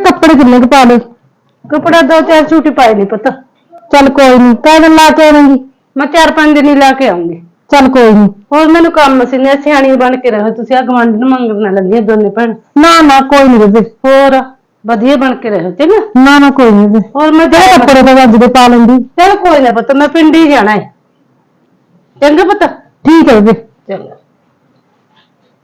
ਕੱਪੜੇ ਕਿੰਨੇ ਕੁ ਪਾ ਲਏ? ਕੱਪੜਾ ਦੋ ਚਾਰ ਛੂਟੀ ਪਾਏ ਨਹੀਂ ਪਤਾ। ਚੱਲ ਕੋਈ ਨਹੀਂ ਕਾਹਦੇ ਲਾ ਕੇ ਆਵਾਂਗੀ। ਮੈਂ ਚਾਰ ਪੰਜ ਦਿਨ ਹੀ ਲਾ ਕੇ ਆਉਂਗੀ। ਚੱਲ ਕੋਈ ਨਹੀਂ ਹੋਰ ਮੈਨੂੰ ਕੰਮ ਸੀ ਨੇ ਸਿਆਣੀ ਬਣ ਕੇ ਰਹੋ ਤੁਸੀਂ ਆ ਗਵਾਂਢ ਨੂੰ ਮੰਗਣ ਨਾ ਲੱਗੀਆਂ ਦੋਨੇ ਭੈਣ। ਨਾ ਨਾ ਕੋਈ ਨਹੀਂ ਬੇਬੇ ਹੋਰ ਵਧੀਆ ਬਣ ਕੇ ਰਹੋ ਚੰਗਾ? ਨਾ ਨਾ ਕੋਈ ਨਹੀਂ ਬੇਬੇ ਹੋਰ ਮੈਂ ਜਿਹੜੇ ਕੱਪੜੇ ਤਾਂ ਅੱਜ ਦੇ ਪਾ ਲੈਂਦੀ। ਚਲ ਕੋਈ ਨਾ ਪੁੱਤ ਮੈਂ ਪਿੰਡ ਹੀ ਜਾਣਾ ਹੈ। ਚੰਗਾ ਪੁੱਤ? ਠੀਕ ਹੈ ਬੇਬੇ ਚੰਗਾ।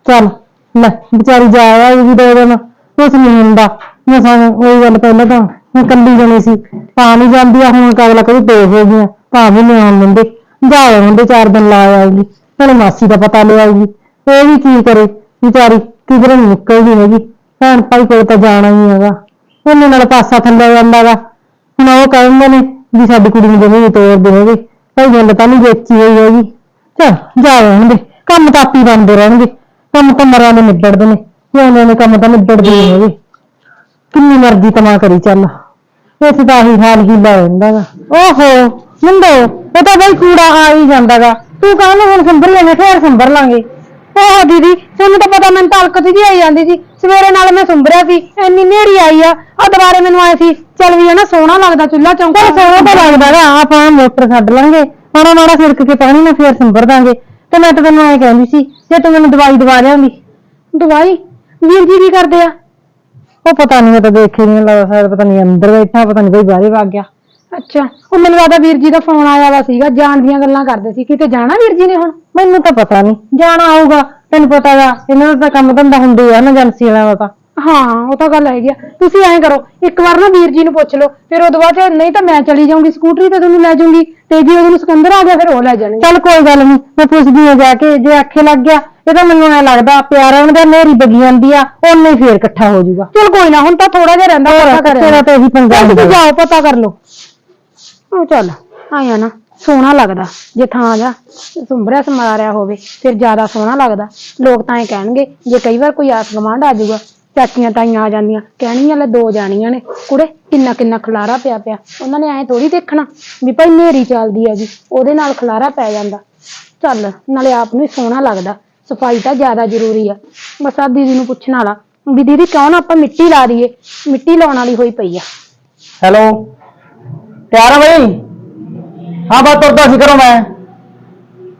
ਚੱਲ ਲੈ ਵਿਚਾਰੀ ਜਾ ਆਈ ਦੋ ਦਿਨ ਕੁਛ ਨਹੀਂ ਹੁੰਦਾ। ਮੈਂ ਸਾਨੂੰ ਉਹੀ ਗੱਲ ਪਹਿਲਾਂ ਤਾਂ, ਮੈਂ ਕੱਲੀ ਜਾਣੀ ਸੀ। ਤਾਂ ਨਹੀਂ ਜਾਂਦੀ ਆ, ਹੁਣ ਕਗਲਾ ਕਦੇ ਦੋ ਹੋ ਗਈਆਂ ਤਾਂ ਵੀ ਨਹੀਂ ਆਉਣ ਦਿੰਦੇ। ਜਾ ਆਉਂਦੇ ਚਾਰ ਦਿਨ ਲਾ ਆਏਗੀ। ਹੁਣ ਮਾਸੀ ਦਾ ਪਤਾ ਲੈ ਆਉਗੀ ਇਹ ਵੀ ਕੀ ਕਰੇ, ਵਿਚਾਰੀ ਕਿਧਰੇ ਨੀ ਨਿਕਲਦੀ ਹੈਗੀ। ਭੈਣ ਭਾਈ ਕੋਲ ਤਾਂ ਜਾਣਾ ਹੀ ਹੈਗਾ। ਉਹਨਾਂ ਨਾਲ ਪਾਸਾ ਥੱਲੇ ਜਾਂਦਾਗਾ ਹੁਣ ਉਹ ਕਹਿੰਦੇ ਨੇ ਵੀ ਸਾਡੀ ਕੁੜੀ ਨੂੰ ਜਮੀਨ ਤੋੜਦੇ ਹੈਗੇ ਭਾਈ ਗੱਲ ਤਾਂ ਨਹੀਂ ਵੇਚੀ ਹੋਈ ਹੈਗੀ। ਚਲ, ਜਾ ਆਉਣਗੇ ਕੰਮ ਤਾਂ ਆਪੀ ਬਣਦੇ ਰਹਿਣਗੇ। ਕੰਮ ਤਾਂ ਮਰਾਂ ਦੇ ਨਿਬੜਦੇ ਨੇ। ਜਿਉਂਦੇ ਨੇ ਕੰਮ ਤਾਂ ਨਿਬੜਦੇ ਨਹੀਂ ਹੈਗੇ। ਕਿੰਨੀ ਮਰਜ਼ੀ ਤਮਾ ਕਰੀ ਚੱਲ। ਇਸ ਦਾ ਹੀ ਹਾਲ ਹੀ ਲੈ ਜਾਂਦਾਗਾ ਓਹੋ ਮੁੰਡੋ ਉਹ ਤਾਂ ਬਈ ਕੂੜਾ ਆ ਹੀ ਜਾਂਦਾਗਾ ਤੂੰ ਕਾਹਨੂੰ ਹੁਣ ਸੰਭਰ ਲੈਣੇ ਫੇਰ ਸੰਭਰ ਲਾਂਗੇ। ਓਹ ਦੀਦੀ ਤੁਹਾਨੂੰ ਤਾਂ ਪਤਾ ਮੈਨੂੰ ਤਾਲਕਤ ਜੀ ਆਈ ਜਾਂਦੀ ਸੀ। ਸਵੇਰੇ ਨਾਲ ਮੈਂ ਸੰਭਰਿਆ ਸੀ ਇੰਨੀ ਨੇਰੀ ਆਈ ਆ। ਆ ਦੁਬਾਰੇ ਮੈਨੂੰ ਆਏ ਸੀ ਚੱਲ ਵੀ ਹੈ ਨਾ ਸੋਹਣਾ ਲੱਗਦਾ ਚੁੱਲਾ ਚੌਂਕਾ ਸੋਹਣਾ ਤਾਂ ਲੱਗਦਾਗਾ ਆਪਾਂ ਮੋਟਰ ਛੱਡ ਲਾਂਗੇ। ਮਾੜਾ ਮਾੜਾ ਛਿੜਕ ਕੇ ਪਾਣੀ ਨਾਲ ਫੇਰ ਸੰਭਰ ਦਾਂਗੇ। ਤੇ ਮੈਂ ਤਾਂ ਤੈਨੂੰ ਐਂ ਕਹਿੰਦੀ ਸੀ ਜੇ ਤੂੰ ਮੈਨੂੰ ਦਵਾਈ ਦਵਾ ਲਿਆਂਦੀ ਦਵਾਈ? ਵੀਰ ਜੀ ਕੀ ਕਰਦੇ ਆ? ਉਹ ਪਤਾ ਨਹੀਂ ਮੈਂ ਤਾਂ ਦੇਖੇ ਨਹੀਂ ਲੱਗਦਾ ਸ਼ਾਇਦ ਪਤਾ ਨਹੀਂ ਅੰਦਰ ਬੈਠਾ ਪਤਾ ਨਹੀਂ ਕੋਈ ਬਾਹਰੇ ਵਗ ਗਿਆ। ਅੱਛਾ ਉਹ ਮੈਨੂੰ ਲੱਗਦਾ ਵੀਰ ਜੀ ਦਾ ਫੋਨ ਆਇਆ ਵਾ ਸੀਗਾ ਜਾਣ ਦੀਆਂ ਗੱਲਾਂ ਕਰਦੇ ਸੀ। ਕਿਤੇ ਜਾਣਾ ਵੀਰ ਜੀ ਨੇ ਹੁਣ? ਮੈਨੂੰ ਤਾਂ ਪਤਾ ਨਹੀਂ ਜਾਣਾ ਆਊਗਾ ਤੈਨੂੰ ਪਤਾ ਗਾ ਇਹਨਾਂ ਦਾ ਤਾਂ ਕੰਮ ਧੰਦਾ ਹੁੰਦੇ ਆ ਨਾ ਏਜੰਸੀ ਵਾਲਿਆਂ ਦਾ ਤਾਂ। ਹਾਂ ਉਹ ਤਾਂ ਗੱਲ ਹੈਗੀ ਆ। ਤੁਸੀਂ ਐਂ ਕਰੋ ਇੱਕ ਵਾਰ ਨਾ ਵੀਰ ਜੀ ਨੂੰ ਪੁੱਛ ਲਓ ਫਿਰ ਉਹਦੋਂ ਬਾਅਦ ਚ ਨਹੀਂ ਤਾਂ ਮੈਂ ਚਲੀ ਜਾਊਂਗੀ ਸਕੂਟਰੀ ਤੇ ਤੁਹਾਨੂੰ ਲੈ ਜਾਊਂਗੀ ਤੇ ਜੇ ਉਹਨੂੰ ਸਿਕੰਦਰ ਆ ਗਿਆ ਫਿਰ ਉਹ ਲੈ ਜਾਣਗੇ। ਚੱਲ ਕੋਈ ਗੱਲ ਨਹੀਂ ਮੈਂ ਪੁੱਛਦੀ ਆ ਜਾ ਕੇ ਜੇ ਆਖੇ ਲੱਗ ਗਿਆ ਇਹ ਤਾਂ ਮੈਨੂੰ ਐ ਲੱਗਦਾ ਪਿਆਰਾ ਦਾ ਨੇਰੀ ਬਗੀ ਜਾਂਦੀ ਆ ਉਹਨੇ ਹੀ ਫੇਰ ਇਕੱਠਾ ਹੋ ਜਾਊਗਾ। ਚਲ ਕੋਈ ਨਾ ਹੁਣ ਤਾਂ ਥੋੜਾ ਜਿਹਾ ਰਹਿੰਦਾ ਪਤਾ ਕਰ ਤੇਰਾ ਤਾਂ ਇਹੀ ਪੰਗਾ ਤੁਸੀਂ ਜਾਓ ਪਤਾ ਕਰ ਲਓ। ਉਹ ਚੱਲ। ਆਇਆ ਨਾ ਸੋਹਣਾ ਲੱਗਦਾ। ਜੇ ਥਾਂ ਜਾ ਸੁੰਬਰਿਆ ਸਮਾਰਿਆ ਹੋਵੇ ਫਿਰ ਜ਼ਿਆਦਾ ਸੋਹਣਾ ਲੱਗਦਾ। ਲੋਕ ਤਾਂ ਇਹ ਕਹਿਣਗੇ ਜੇ ਕਈ ਵਾਰ ਕੋਈ ਆਸ ਗਵਾਂਢ ਆ ਜਾਊਗਾ ਚਾਚੀਆਂ ਤਾਈਆਂ ਆ ਜਾਂਦੀਆਂ। ਕਹਿਣੀਆਂ ਲੈ ਦੋ ਜਾਣੀਆਂ ਨੇ। ਕੁੜੇ, ਕਿੰਨਾ ਕਿੰਨਾ ਖਲਾਰਾ ਪਿਆ ਪਿਆ। ਉਹਨਾਂ ਨੇ ਐਂ ਥੋੜੀ ਦੇਖਣਾ ਵੀ ਭਾਈ ਨੇਰੀ ਚੱਲਦੀ ਆ ਜੀ। ਉਹਦੇ ਨਾਲ ਖਲਾਰਾ ਪੈ ਜਾਂਦਾ। ਚੱਲ, ਨਾਲੇ ਆਪ ਨੂੰ ਹੀ ਸੋਹਣਾ ਲੱਗਦਾ। ਸਫ਼ਾਈ ਤਾਂ ਜ਼ਿਆਦਾ ਜ਼ਰੂਰੀ ਆ। ਬਸ ਆ ਦੀਦੀ ਨੂੰ ਪੁੱਛਣ ਵਾਲਾ ਵੀ ਦੀਦੀ ਕਿਉਂ ਨਾ ਆਪਾਂ ਮਿੱਟੀ ਲਾ ਦਈਏ? ਮਿੱਟੀ ਲਾਉਣ ਵਾਲੀ ਹੋਈ ਪਈ ਆ। ਹੈਲੋ ਤਿਆਰ ਆ ਬਈ? ਹਾਂ ਬਸ ਤੁਰਦਾ ਸੀ ਕਰੋ ਮੈਂ।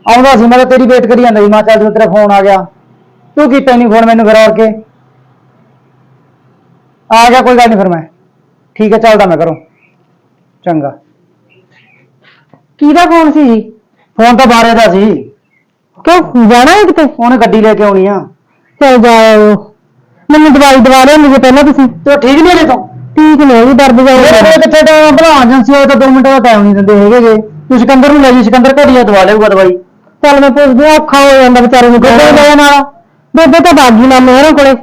ਆਉਂਦਾ ਸੀ, ਮੈਂ ਤਾਂ ਤੇਰੀ ਵੇਟ ਕਰੀ ਜਾਂਦਾ ਸੀ। ਮੈਂ ਕਿਹਾ ਚੱਲ ਜਦੋਂ ਤੇਰਾ ਫੋਨ ਆ ਗਿਆ। ਤੂੰ ਕੀਤਾ ਨਹੀਂ ਫੋਨ ਮੈਨੂੰ ਫਿਰ ਔਰ ਕੇ? ਆ ਗਿਆ ਕੋਈ ਗੱਲ ਨਹੀਂ ਫਿਰ ਮੈਂ। ਠੀਕ ਹੈ ਚੱਲਦਾ ਮੈਂ ਕਰੋ ਚੰਗਾ। ਕਿਹਦਾ ਫੋਨ ਸੀ? ਜੀ ਫੋਨ ਤਾਂ ਬਾਰੇ ਦਾ ਸੀ। ਕਿਉਂ? ਜਾਣਾ ਹੈ ਕਿਤੇ? ਉਹਨੇ ਗੱਡੀ ਲੈ ਕੇ ਆਉਣੀ ਆ। ਚਲ ਜਾਓ ਮੈਨੂੰ ਦਵਾਈ ਦਵਾ ਲਿਆਂਦੀ ਜੇ ਪਹਿਲਾਂ ਤੁਸੀਂ। ਤੇ ਠੀਕ ਨਹੀਂ ਹਲੇ ਤੋਂ? ਠੀਕ ਨੇ ਉਹ ਵੀ ਦਰਦ ਮੇਰੇ ਜਾਊਗਾ ਕੋਲ ਕਿੱਥੇ ਟਾਈਮ ਭਲਾ ਏਜੰਸੀ ਹੋਏ ਤਾਂ 2 ਮਿੰਟ ਦਾ ਟਾਈਮ ਨਹੀਂ ਦਿੰਦੇ ਹੈਗੇ ਜੇ। ਤੂੰ ਸਿਕੰਦਰ ਨੂੰ ਲੈ ਜੀ ਸਿਕੰਦਰ ਘੜੀਆ ਦਵਾ ਲਿਆਊਗਾ ਦਵਾਈ। ਚੱਲ ਮੈਂ ਪੁੱਛਦੀ ਹਾਂ, ਔਖਾ ਹੋ ਜਾਂਦਾ ਵਿਚਾਰੇ ਨੂੰ। ਬੇਬੇ ਲੈ ਨਾਲ। ਬੇਬੇ ਤਾਂ ਬਾਗੀ ਨਾ ਮੇਰਾ ਕੋਲੇ।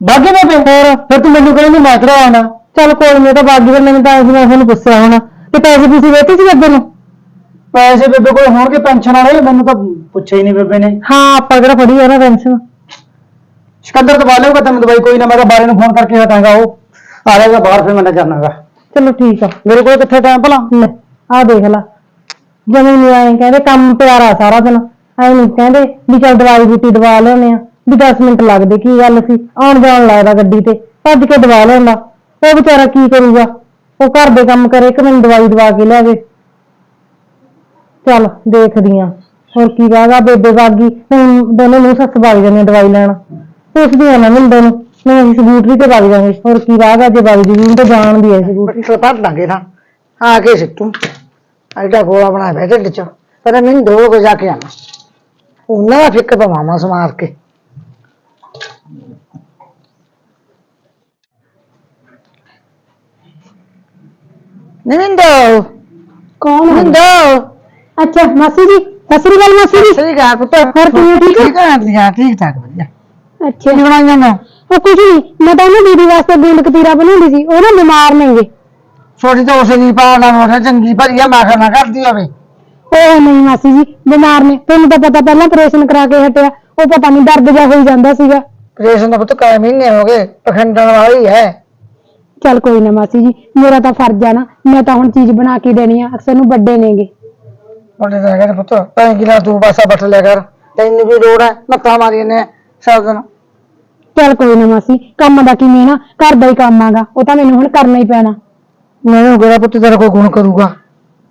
ਬਾਗੇ ਬੇਬੇ ਹੋਰ ਫਿਰ ਤੂੰ ਮੈਨੂੰ ਕਹਿੰਦੀ ਮੈਂ ਕਿਹੜਾ ਆਉਣਾ। ਚੱਲ ਕੋਈ ਨਹੀਂ ਤਾਂ ਬਾਗੀ ਫਿਰ ਮੈਨੂੰ ਤਾਂ ਅਸੀਂ ਮੈਂ ਤੁਹਾਨੂੰ ਪੁੱਛਿਆ ਹੁਣ ਤੇ ਪੈਸੇ ਤੁਸੀਂ ਵੇਤੇ ਸੀ ਬੇਬੇ ਨੂੰ? ਪੈਸੇ ਬੇਬੇ ਕੋਲ ਹੋਣਗੇ ਪੈਨਸ਼ਨ ਵਾਲੇ। ਮੈਨੂੰ ਤਾਂ ਪੁੱਛਿਆ ਹੀ ਨਹੀਂ ਬੇਬੇ ਨੇ। ਹਾਂ ਆਪਾਂ ਕਿਹੜਾ ਫੜੀ ਆ ਨਾ ਪੈਨਸ਼ਨ। ਸਿਕੰਦਰ ਦਵਾ ਲਿਆਊਗਾ ਤੈਨੂੰ ਦਵਾਈ ਕੋਈ ਨਾ ਮੈਂ ਤਾਂ ਬਾਰੇ ਨੂੰ ਫੋਨ ਕਰਕੇ ਹਟਾਂਗਾ ਉਹ। ਆ ਜਾਏਗਾ ਬਾਹਰ ਫਿਰ ਮੈਂ ਨਾ ਜਾਣਾਗਾ। ਚਲੋ ਠੀਕ ਆ। ਮੇਰੇ ਕੋਲ ਕਿੱਥੇ ਟਾਈਮ ਭਲਾ? ਲੈ ਆ ਦੇਖ ਲਾ। ਜਮੀ ਨਹੀਂ ਆਏ ਕਹਿੰਦੇ ਕੰਮ ਪਿਆਰਾ ਸਾਰਾ ਦਿਨ। ਐ ਨਹੀਂ ਕਹਿੰਦੇ ਵੀ ਚੱਲ ਦਵਾਈ ਬੂਟੀ ਦਵਾ ਲਿਆਉਂਦੇ ਆ। ਵੀ 10 ਮਿੰਟ ਲੱਗਦੇ ਕੀ ਗੱਲ ਸੀ? ਆਉਣ ਜਾਣ ਲੱਗਦਾ ਗੱਡੀ ਤੇ, ਭੱਜ ਕੇ ਦਵਾ ਲਿਆਉਂਦਾ ਉਹ ਵਿਚਾਰਾ ਕੀ ਕਰੂਗਾ? ਉਹ ਘਰ ਦੇ ਕੰਮ ਕਰੇ ਕਿ ਮੈਨੂੰ ਦਵਾਈ ਦਵਾ ਕੇ ਲਿਆਵੇ ਚੱਲ, ਦੇਖਦੀ ਆ। ਹੋਰ ਕੀ ਕਹਾਗਾ ਬੇਬੇ ਬਾਗੀ? ਹੁਣ ਦੋਨੇ ਨੂੰ ਸੱਸ ਵਗ ਜਾਂਦੀਆਂ ਦਵਾਈ ਲੈਣ। ਪੁੱਛਦੀ ਆ ਨਾ ਮੁੰਡੇ ਨੂੰ ਮੈਂ ਅਸੀਂ ਸਕੂਟਰੀ ਤੇ ਵਗ ਜਾਵਾਂਗੇ ਹੋਰ ਕੀ ਕਹਾਗਾ ਜੇ ਵਗ ਜੂਗੀ ਤਾਂ ਜਾਣਦੀ ਐ ਸਕੂਟਰੀ। ਮਿੱਠਾ ਪੜ ਲਾਂਗੇ ਨਾ। ਆ ਕੇ ਸਿੱਟੂ। ਐਡਾ ਗੋਲਾ ਬਣਾ ਬੈਠੇ ਢਿੱਡ ਚ। ਪਰ ਮੈਨੂੰ ਦੋ ਕੋ ਜਾ ਕੇ ਆਣਾ ਉਹਨਾਂ ਦਾ ਫਿੱਕ ਪਵਾਵਾਂ ਸਮਾਰ ਕੇ। ਨਿੰਦੋ ਕੌਣ ਹੈ ਨਿੰਦੋ ਅੱਛਾ ਮਾਸੀ ਜੀ ਸਤਿ ਸ੍ਰੀ ਅਕਾਲ ਮਾਸੀ ਜੀ। ਸਹੀ ਗਾ ਪੁੱਤ। ਹੋਰ ਕਿਵੇਂ ਠੀਕ ਹੋ? ਠੀਕ ਹੈ ਠੀਕ ਠੀਕ ਠਾਕ ਵਧੀਆ। ਅੱਛਾ। ਕੀ ਬਣਾਈਆਂ ਨੇ? ਉਹ ਕੁਝ ਨਹੀਂ ਮੈਂ ਤਾਂ ਉਹਨਾਂ ਦੀਦੀ ਵਾਸਤੇ ਗੂੰਦ ਕਤੀਰਾ ਬਣਾਉਂਦੀ ਸੀ ਉਹ ਨਾ ਬਿਮਾਰ ਨੇਗੇ ਛੋਟੀ ਤਾਂ ਉਸੇ ਦੀ ਪਾਣਾ ਮੋਟਾ ਚੰਗੀ ਖਾਣਾ ਕਰਦੀ ਹੋਵੇ। ਉਹ ਨਹੀਂ ਮਾਸੀ ਜੀ ਬਿਮਾਰ ਨੇ ਤੁਹਾਨੂੰ ਤਾਂ ਪਤਾ ਪਹਿਲਾਂ ਆਪਰੇਸ਼ਨ ਕਰਾ ਕੇ ਹਟਿਆ ਉਹ ਪਤਾ ਨਹੀਂ ਦਰਦ ਜਿਹਾ ਹੋਈ ਜਾਂਦਾ ਸੀਗਾ। ਪ੍ਰੇਸ਼ਨ ਦਾ ਪੁੱਤ ਕਈ ਮਹੀਨੇ ਹੋ ਗਏ ਪਖੰਡਣ ਵਾਲੀ ਹੈ। ਚੱਲ ਕੋਈ ਨਾ ਮਾਸੀ ਜੀ ਮੇਰਾ ਤਾਂ ਫਰਜ਼ ਆ ਨਾ ਮੈਂ ਤਾਂ ਹੁਣ ਚੀਜ਼ ਬਣਾ ਕੇ ਦੇਣੀ ਆ ਅਕਸਰ ਨੂੰ ਵੱਡੇ ਨੇਗੇ। ਮੁੰਡੇ ਦਾ ਕਹਿੰਦੇ ਪੁੱਤ ਤਾਂ ਕਿਲਾ ਤੂੰ ਪਾਸਾ ਬੱਟ ਲਿਆ ਕਰ। ਤੈਨੂੰ ਵੀ ਲੋੜ ਹੈ ਮੱਥਾ ਮਾਰੀ ਨੇ ਸਭ ਦਿਨ। ਚੱਲ ਕੋਈ ਨਾ ਮਾਸੀ ਕੰਮ ਦਾ ਕੀ ਨਾ ਘਰ ਦਾ ਹੀ ਕੰਮ ਆਗਾ ਉਹ ਤਾਂ ਮੈਨੂੰ ਹੁਣ ਕਰਨਾ ਹੀ ਪੈਣਾ। ਮੈਨੂੰ ਕਿਹੜਾ ਪੁੱਤ ਤੇਰਾ ਕੋਈ ਗੁਣ ਕਰੂਗਾ?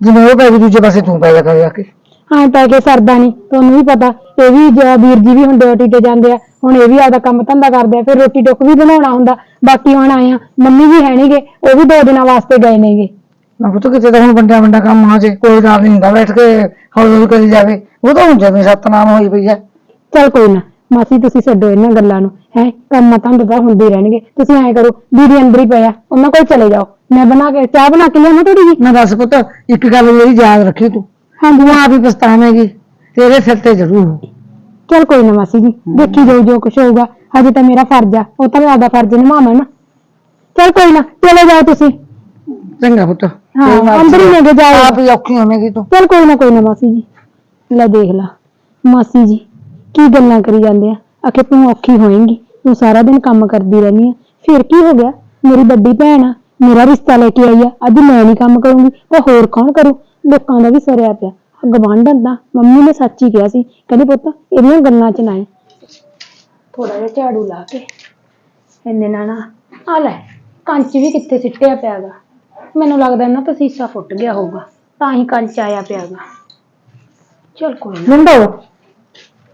ਜਿਵੇਂ ਉਹ ਪੈ ਗਈ ਦੂਜੇ ਪਾਸੇ ਤੂੰ ਪੈ ਜਾ ਕਰ ਜਾ ਕੇ। ਹਾਂ ਪੈ ਕੇ ਸਰਦਾ ਨਹੀਂ ਤੁਹਾਨੂੰ ਵੀ ਪਤਾ ਇਹ ਵੀ ਜ- ਵੀਰ ਜੀ ਵੀ ਹੁਣ ਡਿਊਟੀ ਤੇ ਜਾਂਦੇ ਆ ਹੁਣ ਇਹ ਵੀ ਆਪਦਾ ਕੰਮ ਧੰਦਾ ਕਰਦੇ ਆ ਫਿਰ ਰੋਟੀ ਟੁੱਕ ਵੀ ਬਣਾਉਣਾ ਹੁੰਦਾ ਬਾਕੀ ਹੁਣ ਆਏ ਆ ਮੰਮੀ ਵੀ ਹੈ ਨਹੀਂਗੇ ਉਹ ਵੀ ਦੋ ਦਿਨਾਂ ਵਾਸਤੇ ਗਏ ਨੇਗੇ। ਨਾ ਪੁੱਤ ਕਿਤੇ ਤਾਂ ਹੁਣ ਵੱਡਾ ਵੱਡਾ ਕੰਮ ਆ ਜੇ ਕੋਈ ਨਾਲ ਨਹੀਂ ਹੁੰਦਾ ਬੈਠ ਕੇ ਹੌਲੀ ਹੌਲੀ ਕਰੀ ਜਾਵੇ। ਉਹ ਤਾਂ ਹੁਣ ਜਿਵੇਂ ਸਤਨਾਮ ਹੋਈ ਪਈ ਹੈ ਚੱਲ ਕੋਈ ਨਾ ਮਾਸੀ ਤੁਸੀਂ ਛੱਡੋ ਇਹਨਾਂ ਗੱਲਾਂ ਨੂੰ। ਹੈ ਕੰਮ ਤਾਂ ਤਾਂ ਹੁੰਦੇ ਰਹਿਣਗੇ। ਤੁਸੀਂ ਐਂ ਕਰੋ ਦੀਦੀ ਅੰਦਰ ਹੀ ਪਿਆ ਉਹਨਾਂ ਕੋਲ ਚਲੇ ਜਾਓ। ਮੈਂ ਬਣਾ ਕੇ ਚਾਹ ਬਣਾ ਕੇ ਲਿਆਵਾਂ ਥੋੜੀ ਜੀ ਮੈਂ ਦੱਸ ਪੁੱਤ ਇੱਕ ਗੱਲ ਮੇਰੀ ਯਾਦ ਰੱਖੀ ਤੂੰ। ਹਾਂਜੀ। ਤੂੰ ਆਪ ਹੀ ਪਛਤਾਵੇਂਗੀ ਤੇਰੇ ਸਿਰ ਤੇ ਜ਼ਰੂਰ। ਹੋ ਚੱਲ ਕੋਈ ਨਾ ਮਾਸੀ ਜੀ ਦੇਖੀ ਜਾਊ ਜੋ ਕੁਛ ਹੋਊਗਾ। ਹਜੇ ਤਾਂ ਮੇਰਾ ਫਰਜ਼ ਆ ਉਹ ਤਾਂ ਮੈਂ ਆਪਦਾ ਫਰਜ਼ ਨਿਭਾਵਾਂ ਨਾ। ਚੱਲ ਕੋਈ ਨਾ ਚਲੇ ਜਾਓ ਤੁਸੀਂ। ਚੰਗਾ ਪੁੱਤ। ਹਾਂ ਤੇਰੀ ਮਰਜ਼ੀ ਅੰਦਰ ਹੀ ਕੇ ਜਾਓ ਆਪ ਹੀ ਔਖੀ ਹੋਵੇਂਗੀ ਤੂੰ। ਚੱਲ ਕੋਈ ਨਾ ਕੋਈ ਨਾ ਮਾਸੀ ਜੀ। ਲੈ ਦੇਖ ਲਾ ਮਾਸੀ ਜੀ ਕੀ ਗੱਲਾਂ ਕਰੀ ਜਾਂਦੇ ਆ। ਆਖੇ ਤੂੰ ਔਖੀ ਹੋਏਂਗੀ ਤੂੰ ਸਾਰਾ ਦਿਨ ਕੰਮ ਕਰਦੀ ਰਹਿੰਦੀ ਆ। ਫਿਰ ਕੀ ਹੋ ਗਿਆ? ਮੇਰੀ ਵੱਡੀ ਭੈਣ ਆ ਮੇਰਾ ਰਿਸ਼ਤਾ ਲੈ ਕੇ ਆਈ ਆ। ਅੱਜ ਮੈਂ ਨਹੀਂ ਕੰਮ ਕਰੂੰਗੀ ਤਾਂ ਹੋਰ ਕੌਣ ਕਰੂ? ਲੋਕਾਂ ਦਾ ਵੀ ਸਰਿਆ ਪਿਆ। ਗਵਾਂਢਣ ਦਾ ਮੰਮੀ ਨੇ ਸੱਚ ਹੀ ਕਿਹਾ ਸੀ। ਕਹਿੰਦੀ ਪੁੱਤ ਇਹਦੀਆਂ ਗੱਲਾਂ ਚ ਨਾ ਆਏ। ਥੋੜਾ ਜਿਹਾ ਝਾੜੂ ਲਾ ਕੇ। ਇੰਨੇ ਨਾਲ ਨਾ ਆ ਲੈ ਕੰਚ ਵੀ ਕਿੱਥੇ ਸਿੱਟਿਆ ਪਿਆਗਾ। ਮੈਨੂੰ ਲੱਗਦਾ ਇਹਨਾਂ ਤਾਂ ਸੀਸਾ ਫੁੱਟ ਗਿਆ ਹੋਊਗਾ ਤਾਂ ਹੀ ਕੰਚ ਆਇਆ ਪਿਆਗਾ। ਚਲ ਕੋਈ ਨਾ। ਮੁੰਡੋ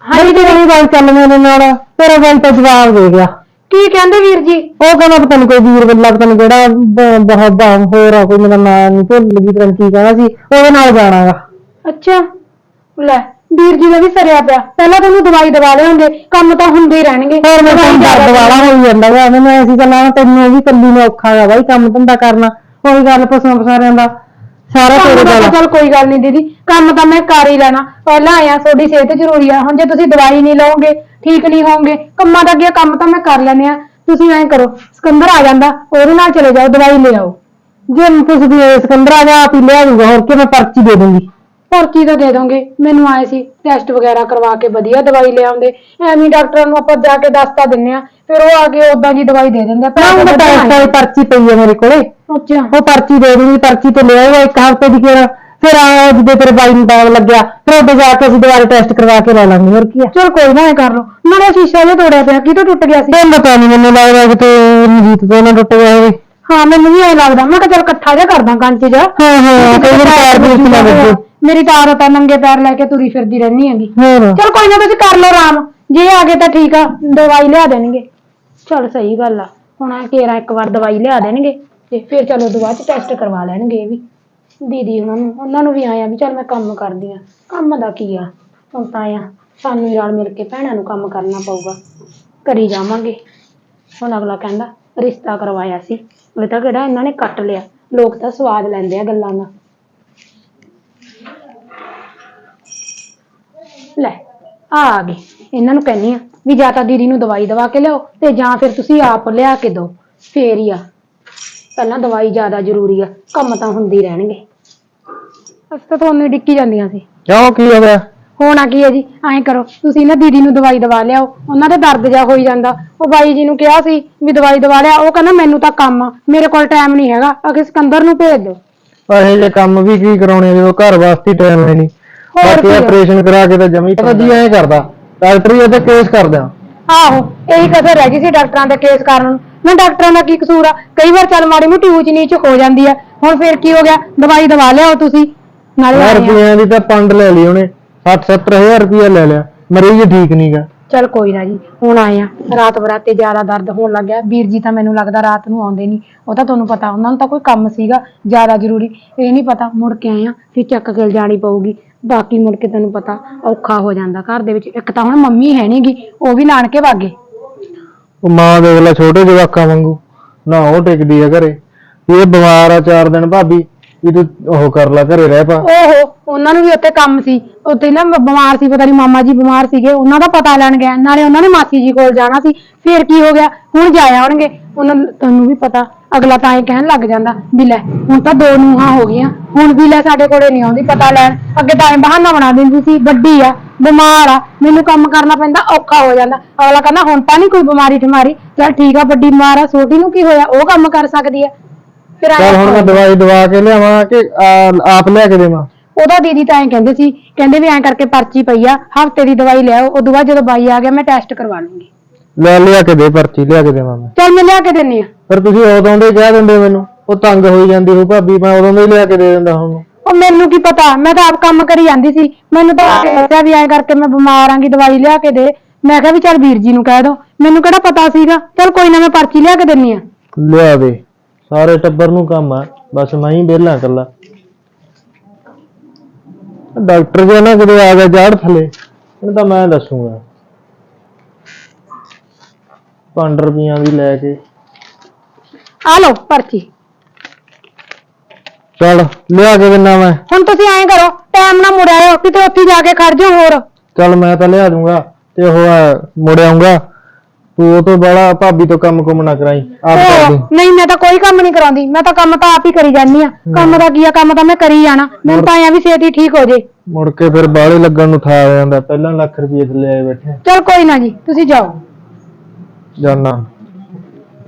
ਹਾਂਜੀ ਤੇਰੀ ਗੱਲ ਚੱਲ ਮੇਰੇ ਨਾਲ? ਤੇਰਾ ਗੱਲ ਤਾਂ ਜਵਾਬ ਦੇ ਗਿਆ। ਕੀ ਕਹਿੰਦੇ ਵੀਰ ਜੀ? ਉਹ ਕਹਿੰਦਾ ਪਤਾ ਨਹੀਂ ਕੋਈ ਵੀਰ ਬੱਲਾ ਪਤਾ ਨਹੀਂ ਕਿਹੜਾ ਬ- ਬਹੁਤ ਦਾ ਹੋਰ ਆ ਕੋਈ ਮੇਰਾ ਨਾਂ ਨਹੀਂ ਭੁੱਲ ਗਈ ਪਤਾ ਨੀ ਕੀ ਕਹਿੰਦਾ ਸੀ। ਉਹਦੇ ਨਾਲ ਜਾਣਾਗਾ। ਅੱਛਾ ਲੈ ਵੀਰ ਜੀ ਦਾ ਵੀ ਸਰਿਆ ਪਿਆ। ਪਹਿਲਾਂ ਤੁਹਾਨੂੰ ਦਵਾਈ ਦਵਾ ਲਿਆਉਂਗੇ ਕੰਮ ਤਾਂ ਹੁੰਦੇ ਹੀ ਰਹਿਣਗੇ। ਹੋਰ ਮੈਂ ਦਵਾਈ ਤਾਂ ਦਰਦ ਵਾਲਾ ਹੋਈ ਜਾਂਦਾ ਵਾ ਮੈਨੂੰ ਐਸੀ ਗੱਲਾਂ ਤੈਨੂੰ ਵੀ ਕੱਲੀ ਨੂੰ ਔਖਾ ਗਾ ਬਾਈ ਕੰਮ ਧੰਦਾ ਕਰਨਾ। ਉਹੀ ਗੱਲ ਪਸੋਂ ਪਸਾਰਿਆਂ ਦਾ ਸਾਰਾ ਤੇਰੇ ਦਾ ਚੱਲ ਕੋਈ ਗੱਲ ਨਹੀਂ ਦੀਦੀ ਕੰਮ ਤਾਂ ਮੈਂ ਕਰ ਹੀ ਲੈਣਾ। ਪਹਿਲਾਂ ਆਇਆ ਤੁਹਾਡੀ ਸਿਹਤ ਜ਼ਰੂਰੀ ਆ ਹੁਣ ਜੇ ਤੁਸੀਂ ਦਵਾਈ ਨਹੀਂ ਲਓਗੇ ਠੀਕ ਨਹੀਂ ਹੋਵੋਗੇ ਕੰਮਾਂ ਦਾ ਅੱਗੇ ਕੰਮ ਤਾਂ ਮੈਂ ਕਰ ਲੈਂਦੇ ਆ। ਤੁਸੀਂ ਐਂ ਕਰੋ ਸਿਕੰਦਰ ਆ ਜਾਂਦਾ ਉਹਦੇ ਨਾਲ ਚਲੇ ਜਾਓ ਦਵਾਈ ਲੈ ਆਓ। ਜੇ ਤੁਸੀਂ ਵੀ ਸਿਕੰਦਰ ਆ ਜਾ ਆਪ ਹੀ ਲਿਆ ਦੂੰਗਾ ਹੋਰ ਕੀ ਮੈਂ ਪਰਚੀ ਦੇ ਦੂੰਗੀ? ਪਰਚੀ ਤਾਂ ਦੇ ਦੋਗੇ? ਮੈਨੂੰ ਆਏ ਸੀ ਟੈਸਟ ਵਗੈਰਾ ਕਰਵਾ ਕੇ ਵਧੀਆ ਦਵਾਈ ਲੈ ਆਉਂਦੇ ਐਵੇਂ ਡਾਕਟਰਾਂ ਨੂੰ ਆਪਾਂ ਜਾ ਕੇ ਦੱਸਤਾ ਦਿੰਨੇ ਆ ਫਿਰ ਉਹ ਆ ਕੇ ਉਦਾਂ ਦੀ ਦਵਾਈ ਦੇ ਦਿੰਦੇ ਆ। ਉਹ ਵੱਧ ਟੈਸਟ ਵਾਲੀ ਪਰਚੀ ਪਈ ਹੈ ਮੇਰੇ ਕੋਲੇ। ਅੱਛਾ। ਉਹ ਪਰਚੀ ਦੇ ਦੂੰਗੀ ਪਰਚੀ ਤੇ ਲੈ ਆਏਗਾ ਇੱਕ ਹਫ਼ਤੇ ਦੀ ਫਿਰ। ਫਿਰ ਆ ਜਿੱਦੇ ਤੇਰੇ ਬਾਈ ਨੂੰ ਟਾਈਮ ਲੱਗਿਆ ਫਿਰ ਉੱਥੇ ਜਾ ਕੇ ਅਸੀਂ ਦੁਬਾਰਾ ਟੈਸਟ ਕਰਵਾ ਕੇ ਲੈ ਲਾਂਗੇ ਹੋਰ ਕੀ ਆ। ਚਲ ਕੋਈ ਨਾ ਐ ਕਰ ਲਓ। ਨਾਲੇ ਸ਼ੀਸ਼ਾ ਜਿਹਾ ਤੋੜਿਆ ਪਿਆ ਕਿਤੋਂ ਟੁੱਟ ਗਿਆ ਸੀ? ਤੈਨੂੰ ਪਤਾ ਨਹੀਂ ਮੈਨੂੰ ਲੱਗਦਾ ਕਿ ਤੇ ਮਜੀਤ ਤੋਂ ਨਾ ਟੁੱਟ ਗਿਆ ਹੋਵੇ। ਹਾਂ ਮੈਨੂੰ ਵੀ ਐ ਲੱਗਦਾ। ਮੈਂ ਕਿਹਾ ਚਲ ਇਕੱਠਾ ਜਿਹਾ ਕਰਦਾ ਕੰਚ ਜਿਹਾ। ਹਾਂ ਹਾਂ ਕਈ ਵਾਰ ਪੈਰ ਵੀ ਉੱਤੇ ਵੱਜੇ ਮੇਰੀ ਤਾਂ ਆਦਤ ਆ ਨੰਗੇ ਪੈਰ ਲੈ ਕੇ ਤੁਰੀ ਫਿਰਦੀ ਰਹਿਣੀ ਹੈਗੀ। ਹੋਰ। ਚਲ ਕੋਈ ਨਾ ਤੁਸੀਂ ਕਰ ਲਓ ਆਰਾਮ। ਜੇ ਆ ਗਏ ਤਾਂ ਠੀਕ ਆ ਦਵਾਈ ਲਿਆ ਦੇਣਗੇ। ਚਲ ਸਹੀ ਗੱਲ ਆ। ਹੁਣ ਆ ਕੇਰਾ ਇੱਕ ਵਾਰ ਦਵਾਈ ਲਿਆ ਦੇਣਗੇ ਤੇ ਫਿਰ ਚਲੋ ਦੁਬਾਰਾ ਚ ਟੈਸਟ ਕਰਵਾ ਲੈਣਗੇ ਇਹ ਵੀ। ਦੀਦੀ ਉਹਨਾਂ ਨੂੰ ਉਹਨਾਂ ਨੂੰ ਵੀ ਆਇਆ ਵੀ ਚਲ ਮੈਂ ਕੰਮ ਕਰਦੀ ਆ। ਕੰਮ ਦਾ ਕੀ ਆ? ਹੁਣ ਤਾਂ ਆ ਸਾਨੂੰ ਹੀ ਰਲ ਮਿਲ ਕੇ ਭੈਣਾਂ ਨੂੰ ਕੰਮ ਕਰਨਾ ਪਊਗਾ। ਕਰੀ ਜਾਵਾਂਗੇ। ਹੁਣ ਅਗਲਾ ਕਹਿੰਦਾ ਰਿਸ਼ਤਾ ਕਰਵਾਇਆ ਸੀ। ਇਹ ਤਾਂ ਕਿਹੜਾ ਇਹਨਾਂ ਨੇ ਕੱਟ ਲਿਆ। ਲੋਕ ਤਾਂ ਸਵਾਦ ਲੈਂਦੇ ਆ ਗੱਲਾਂ ਦਾ। ਲੈ ਆ ਆ ਗਏ। ਇਹਨਾਂ ਨੂੰ ਕਹਿੰਨੀ ਆ ਵੀ ਜਾਂ ਤਾਂ ਦੀਦੀ ਨੂੰ ਦਵਾਈ ਦਵਾ ਕੇ ਲਿਆਓ ਤੇ ਜਾਂ ਫਿਰ ਤੁਸੀਂ ਆਪ ਲਿਆ ਕੇ ਦਿਓ। ਫੇਰ ਹੀ ਆ। ਪਹਿਲਾਂ ਦਵਾਈ ਜ਼ਿਆਦਾ ਜ਼ਰੂਰੀ ਆ ਕੰਮ ਤਾਂ ਹੁੰਦੇ ਹੀ ਰਹਿਣਗੇ। ਅਸੀਂ ਤਾਂ ਤੁਹਾਨੂੰ ਹੀ ਡਿੱਕੀ ਜਾਂਦੀਆਂ ਸੀ। ਕਿਉਂ ਕੀ ਹੋ ਗਿਆ? ਹੋਣਾ ਕੀ ਹੈ ਜੀ? ਐਂ ਕਰੋ ਤੁਸੀਂ ਨਾ ਦੀਦੀ ਨੂੰ ਦਵਾਈ ਦਵਾ ਲਿਆਓ। ਉਹਨਾਂ ਦੇ ਦਰਦ ਜਾ ਹੋਈ ਜਾਂਦਾ। ਉਹ ਬਾਈ ਜੀ ਨੂੰ ਕਿਹਾ ਸੀ ਵੀ ਦਵਾਈ ਦਵਾ ਲਿਆ ਉਹ ਕਹਿੰਦਾ ਮੈਨੂੰ ਤਾਂ ਕੰਮ ਆ ਮੇਰੇ ਕੋਲ ਟਾਈਮ ਨਹੀਂ ਹੈਗਾ ਅਗੇ ਸਿਕੰਦਰ ਨੂੰ ਭੇਜ ਦਿਓ। ਇਹ ਜੇ ਕੰਮ ਵੀ ਕੀ ਕਰਾਉਣੇ ਜਦੋਂ ਘਰ ਵਾਸਤੇ ਟਾਈਮ ਹੈ ਨਹੀਂ। ਹੋਰ ਬਾਕੀ ਕੀ ਆ। ਆਪਰੇਸ਼ਨ ਕਰਾ ਕੇ ਤਾਂ ਜਮੀ ਵਧੀਆ ਐ ਕਰਦਾ। ਡਾਕਟਰ ਹੀ ਉਹਦੇ ਕੇਸ ਕਰਦਾ ਆਹੋ ਇਹੀ ਕਸਰ ਰਹਿ ਗਈ ਸੀ ਡਾਕਟਰਾਂ ਦੇ ਕੇਸ ਕਾਰਨ ਨੂੰ। ਮੈਂ ਡਾਕਟਰਾਂ ਦਾ ਕੀ ਕਸੂਰ ਆ? ਕਈ ਵਾਰ ਚੱਲ ਮਾੜੀ ਮੋਟੀ ਊਚ ਨੀਚ ਹੋ ਜਾਂਦੀ ਆ। ਹੁਣ ਫੇਰ ਕੀ ਹੋ ਗਿਆ? ਦਵਾਈ ਦਵਾ ਲਿਆਓ ਤੁਸੀਂ। ਨਾਲੇ ਹਜ਼ਾਰ ਆਏ ਆ। ਰੁਪਈਆਂ ਦੀ ਤਾਂ ਪੰਡ ਲੈ ਲਈ ਉਹਨੇ। 60 70000 ਰੁਪਇਆ ਲੈ ਲਿਆ। ਮਰੀਜ਼ ਠੀਕ ਨਹੀਂਗਾ ਚੱਲ ਕੋਈ ਨਾ ਜੀ ਹੁਣ ਆਏ ਆ। ਰਾਤ ਬਰਾਤੇ ਜ਼ਿਆਦਾ ਦਰਦ ਹੋਣ ਲੱਗ ਗਿਆ ਵੀਰ ਜੀ ਤਾਂ ਮੈਨੂੰ ਲੱਗਦਾ ਰਾਤ ਨੂੰ ਆਉਂਦੇ ਨਹੀਂ ਉਹ ਤਾਂ ਤੁਹਾਨੂੰ ਪਤਾ ਉਹਨਾਂ ਨੂੰ ਤਾਂ ਕੋਈ ਕੰਮ ਸੀਗਾ ਜ਼ਿਆਦਾ ਜ਼ਰੂਰੀ। ਇਹ ਨਹੀਂ ਪਤਾ ਮੁੜ ਕੇ ਆਏ ਆ ਫਿਰ ਚੱਕ ਕੇ ਜਾਣੀ ਪਊਗੀ। ਬਾਕੀ ਮੁੜ ਕੇ ਤੈਨੂੰ ਪਤਾ ਔਖਾ ਹੋ ਜਾਂਦਾ, ਘਰ ਦੇ ਵਿੱਚ ਇੱਕ ਤਾਂ ਹੁਣ ਮੰਮੀ ਹੈ ਨਹੀਂਗੀ ਉਹ ਵੀ ਨਾਨਕੇ ਵਾਗੇ। ਉਹ ਮਾਂ ਦੇਖ ਲੈ ਛੋਟੇ ਜਵਾਕਾਂ ਵਾਂਗੂ, ਨਾ ਉਹ ਟਿਕਦੀ ਆ ਘਰੇ। ਵੀ ਇਹ ਬਿਮਾਰ ਆ ਚਾਰ ਦਿਨ ਭਾਬੀ। ਵੀ ਤੂੰ ਉਹ ਕਰ ਲੈ, ਘਰੇ ਰਹਿ ਪਾ। ਓਹੋ, ਉਹਨਾਂ ਨੂੰ ਵੀ ਉੱਥੇ ਕੰਮ ਸੀ। ਉੱਥੇ ਨਾ ਬ- ਬਿਮਾਰ ਸੀ, ਪਤਾ ਨਹੀਂ ਮਾਮਾ ਜੀ ਬਿਮਾਰ ਸੀਗੇ। ਉਹਨਾਂ ਦਾ ਪਤਾ ਲੈਣ ਗਿਆ। ਨਾਲੇ ਉਹਨਾਂ ਨੇ ਮਾਸੀ ਜੀ ਕੋਲ ਜਾਣਾ ਸੀ। ਫੇਰ ਕੀ ਹੋ ਗਿਆ? ਹੁਣ ਜਾ ਆਉਣਗੇ। ਉਹਨਾਂ ਨੂੰ, ਤੁਹਾਨੂੰ ਵੀ ਪਤਾ, ਅਗਲਾ ਤਾਂ ਇਹ ਕਹਿਣ ਲੱਗ ਜਾਂਦਾ ਵੀ ਲੈ, ਹੁਣ ਤਾਂ ਦੋ ਨੂੰਹਾਂ ਹੋ ਗਈਆਂ। ਹੁਣ ਵੀ ਲੈ ਸਾਡੇ ਕੋਲੇ ਨਹੀਂ ਆਉਂਦੀ ਪਤਾ ਲੈਣ। ਅੱਗੇ ਤਾਂ ਐਂ ਬਹਾਨਾ ਬਣਾ ਦਿੰਦੀ ਸੀ, ਵੱਡੀ ਆ, ਬਿਮਾਰ ਆ, ਮੈਨੂੰ ਕੰਮ ਕਰਨਾ ਪੈਂਦਾ, ਔਖਾ ਹੋ ਜਾਂਦਾ। ਅਗਲਾ ਕਹਿੰਦਾ, ਹੁਣ ਤਾਂ ਨਹੀਂ ਕੋਈ ਬਿਮਾਰੀ ਠਮਾਰੀ ਚਲ ਠੀਕ ਆ, ਵੱਡੀ ਬਿਮਾਰ ਆ, ਛੋਟੀ ਨੂੰ ਕੀ ਹੋਇਆ? ਉਹ ਕੰਮ ਕਰ ਸਕਦੀ ਆ। ਚੱਲ ਹੁਣ ਮੈਂ ਦਵਾਈ ਦਵਾ ਕੇ ਲਿਆਵਾਂ ਕਿ ਆ- ਆਪ ਲਿਆ ਕੇ ਦੇਵਾਂ। ਉਹਦਾ ਦੀਦੀ ਤਾਂ ਐਂ ਕਹਿੰਦੇ ਸੀ ਕਹਿੰਦੇ ਵੀ ਐਂ ਕਰਕੇ ਪਰਚੀ ਪਈ ਆ ਹਫ਼ਤੇ ਦੀ ਦਵਾਈ ਲਿਆਓ ਉਦੋਂ ਬਾਅਦ ਜਦੋਂ ਬਾਈ ਆ ਗਿਆ ਮੈਂ ਟੈਸਟ ਕਰਵਾ ਲੂੰਗੀ। ਲੈ ਲਿਆ ਕੇ ਦੇ ਪਰਚੀ ਲਿਆ ਕੇ ਦੇਵਾਂ ਮੈਂ। ਚੱਲ ਮੈਂ ਲਿਆ ਕੇ ਦਿੰਨੀ ਆ। ਪਰ ਤੁਸੀਂ ਉਦੋਂ ਦੇ ਕਹਿ ਦਿੰਦੇ ਮੈਨੂੰ ਉਹ ਤੰਗ ਹੋਈ ਜਾਂਦੀ ਹੋ ਭਾਬੀ ਮੈਂ ਉਦੋਂ ਦੇ ਹੀ ਲਿਆ ਕੇ ਦੇ ਦਿੰਦਾ ਹੁਣ। ਉਹ ਮੈਨੂੰ ਕੀ ਪਤਾ ਮੈਂ ਤਾਂ ਆਪ ਕੰਮ ਕਰੀ ਜਾਂਦੀ ਸੀ ਮੈਨੂੰ ਤਾਂ ਆ ਕੇ ਦੱਸਿਆ ਵੀ ਐਂ ਕਰਕੇ ਮੈਂ ਬਿਮਾਰ ਆਂਗੀ ਦਵਾਈ ਲਿਆ ਕੇ ਦੇ। ਮੈਂ ਕਿਹਾ ਵੀ ਚੱਲ ਵੀਰ ਜੀ ਨੂੰ ਕਹਿ ਦੋ ਮੈਨੂੰ ਕਿਹੜਾ ਪਤਾ ਸੀਗਾ ਚੱਲ ਕੋਈ ਨਾ ਮੈਂ ਪਰਚੀ ਲਿਆ ਕੇ ਦਿੰਨੀ ਆ। ਲਿਆ ਦੇ। ਸਾਰੇ ਟੱਬਰ ਨੂੰ ਕੰਮ ਆ ਬਸ ਮੈਂ ਹੀ ਵਿਹਲਾ ਇਕੱਲਾ। ਡਾਕਟਰ ਜੀ ਨਾ ਕਿਤੇ ਆ ਗਿਆ ਜਾੜ ਥੱਲੇ ਇਹਨੂੰ ਤਾਂ ਮੈਂ ਦੱਸੂਗਾ। 5 ਰੁਪਈਆਂ ਦੀ ਲੈ ਕੇ। ਆ ਲਓ ਪਰਚੀ। ਚੱਲ ਲਿਆ ਕੇ ਦਿੰਨਾ ਮੈਂ। ਹੁਣ ਤੁਸੀਂ ਐਂ ਕਰੋ ਟਾਈਮ ਨਾਲ ਮੁੜ ਆਇਓ ਕਿਤੇ ਉੱਥੇ ਜਾ ਕੇ ਖੜ ਜਾਓ ਹੋਰ। ਚੱਲ ਮੈਂ ਤਾਂ ਲਿਆ ਦੂੰਗਾ ਤੇ ਉਹ ਮੁੜ ਤੂੰ ਉਹ ਤੋਂ ਬੜਾ ਭਾਬੀ ਤੋਂ ਕੰਮ ਕੁਮ ਨਾ ਕਰਾਈ ਆਪ ਕਰ ਉਹ, ਦੀ ਨਹੀਂ ਮੈਂ ਤਾਂ ਕੋਈ ਕੰਮ ਨਹੀਂ ਕਰਾਉਂਦੀ ਮੈਂ ਤਾਂ ਕੰਮ ਤਾਂ ਆਪ ਹੀ ਕਰੀ ਜਾਂਦੀ ਆ। ਕੰਮ ਦਾ ਕੀ ਆ ਕੰਮ ਤਾਂ ਮੈਂ ਕਰੀ ਜਾਣਾ। ਮੈਨੂੰ ਤਾਂ ਐਂ ਵੀ ਛੇਤੀ ਠੀਕ ਹੋ ਜੇ। ਮੁੜ ਕੇ ਫਿਰ ਬਾਹਲੇ ਲੱਗਣ ਨੂੰ ਠਾ ਜਾਂਦਾ ਪਹਿਲਾਂ ਲੱਖ ਰੁਪਏ ਥੱਲੇ ਆਏ ਬੈਠੇ। ਚਲ ਕੋਈ ਨਾ ਜੀ ਤੁਸੀਂ ਜਾਓ। ਜਾਨਾ।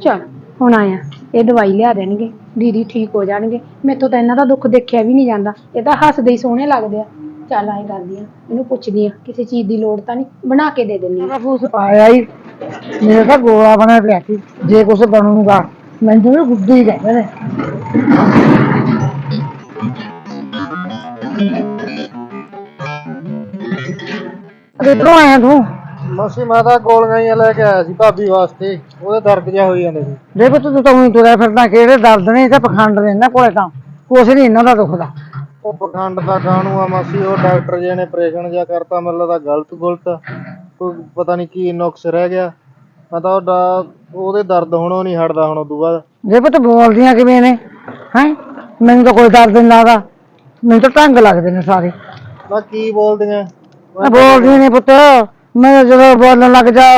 ਚਲ ਹੁਣ ਆਇਆ ਇਹ ਦਵਾਈ ਲਿਆ ਦੇਣਗੇ ਦੀਦੀ ਠੀਕ ਹੋ ਜਾਣਗੇ। ਮੈਥੋਂ ਤਾਂ ਇਹਨਾਂ ਦਾ ਦੁੱਖ ਦੇਖਿਆ ਵੀ ਨਹੀਂ ਜਾਂਦਾ ਇਹ ਤਾਂ ਹੱਸਦੇ ਹੀ ਸੋਹਣੇ ਲੱਗਦੇ ਆ। ਚੱਲ ਐਂ ਕਰਦੀ ਆ ਇਹਨੂੰ ਪੁੱਛਦੀ ਆ ਕਿਸੇ ਚੀਜ਼ ਦੀ ਲੋੜ ਤਾਂ ਨਹੀਂ ਬਣਾ ਕੇ ਦੇ ਦਿੰਨੀ ਆ। ਫੂਸ ਪਾਇਆ ਹੀ। ਮੇਰੇ ਤਾਂ ਗੋਲਾ ਬਣਿਆ ਪਿਆ ਸੀ। ਜੇ ਕੁਛ ਬਣੂਗਾ ਮੈਨੂੰ ਵੀ ਗੁੱਡੀ ਹੀ ਕਹਿੰਦੇ ਨੇ। ਕਿੱਧਰੋਂ ਆਇਆ ਤੂੰ? ਮਸੀ ਮੈਂ ਤਾਂ ਗੋਲੀਆਂ ਹੀ ਲੈ ਕੇ ਆਇਆ ਸੀ ਭਾਬੀ ਵਾਸਤੇ। ਉਹਦੇ ਦਰਦ ਜਿਹਾ ਹੋਈ ਜਾਂਦੇ ਸੀ। ਦੇਖੋ ਤੂੰ ਤਾਂ ਉਹੀ ਤੁਰਿਆ ਫਿਰਦਾ ਕਿਹੜੇ ਦਰਦ ਨੇ ਇਹ ਤਾਂ ਪਖੰਡ ਨੇ ਇਹਨਾਂ ਕੋਲੇ ਤਾਂ। ਕੁਛ ਨਹੀਂ ਇਹਨਾਂ ਦਾ ਦੁਖਦਾ ਉਹ ਪਖੰਡ ਦਾ ਕਾਣੂ ਆ ਮਾਸੀ ਉਹ ਡਾਕਟਰ ਜੀ ਨੇ ਆਪਰੇਸ਼ਨ ਜਿਹਾ ਕਰਤਾ ਮੈਨੂੰ ਲੱਗਦਾ ਗਲਤ ਗੁਲਤ ਪਤਾ ਨਹੀਂ ਕੀ ਨੁਕਸ ਰਹਿ ਗਿਆ। ਮੈਂ ਤਾਂ ਉਹ ਡਾ- ਉਹਦੇ ਦਰਦ ਹੁਣੋਂ ਨਹੀਂ ਹਟਦਾ ਹੁਣ ਉਦੋਂ ਬਾਅਦ। ਜੇ ਪੁੱਤ ਬੋਲਦੀਆਂ ਕਿਵੇਂ ਨੇ? ਹੈ? ਮੈਨੂੰ ਤਾਂ ਕੋਈ ਦਰਦ ਨਹੀਂ ਲੱਗਦਾ। ਮੈਨੂੰ ਤਾਂ ਢੰਗ ਲੱਗਦੇ ਨੇ ਸਾਰੇ। ਮੈਂ ਕੀ ਬੋਲਦੀਆਂ? ਮੈਂ ਬੋਲਦੀ ਨਹੀਂ ਪੁੱਤ। ਮੈਂ ਜਦੋਂ ਬੋਲਣ ਲੱਗ ਜਾ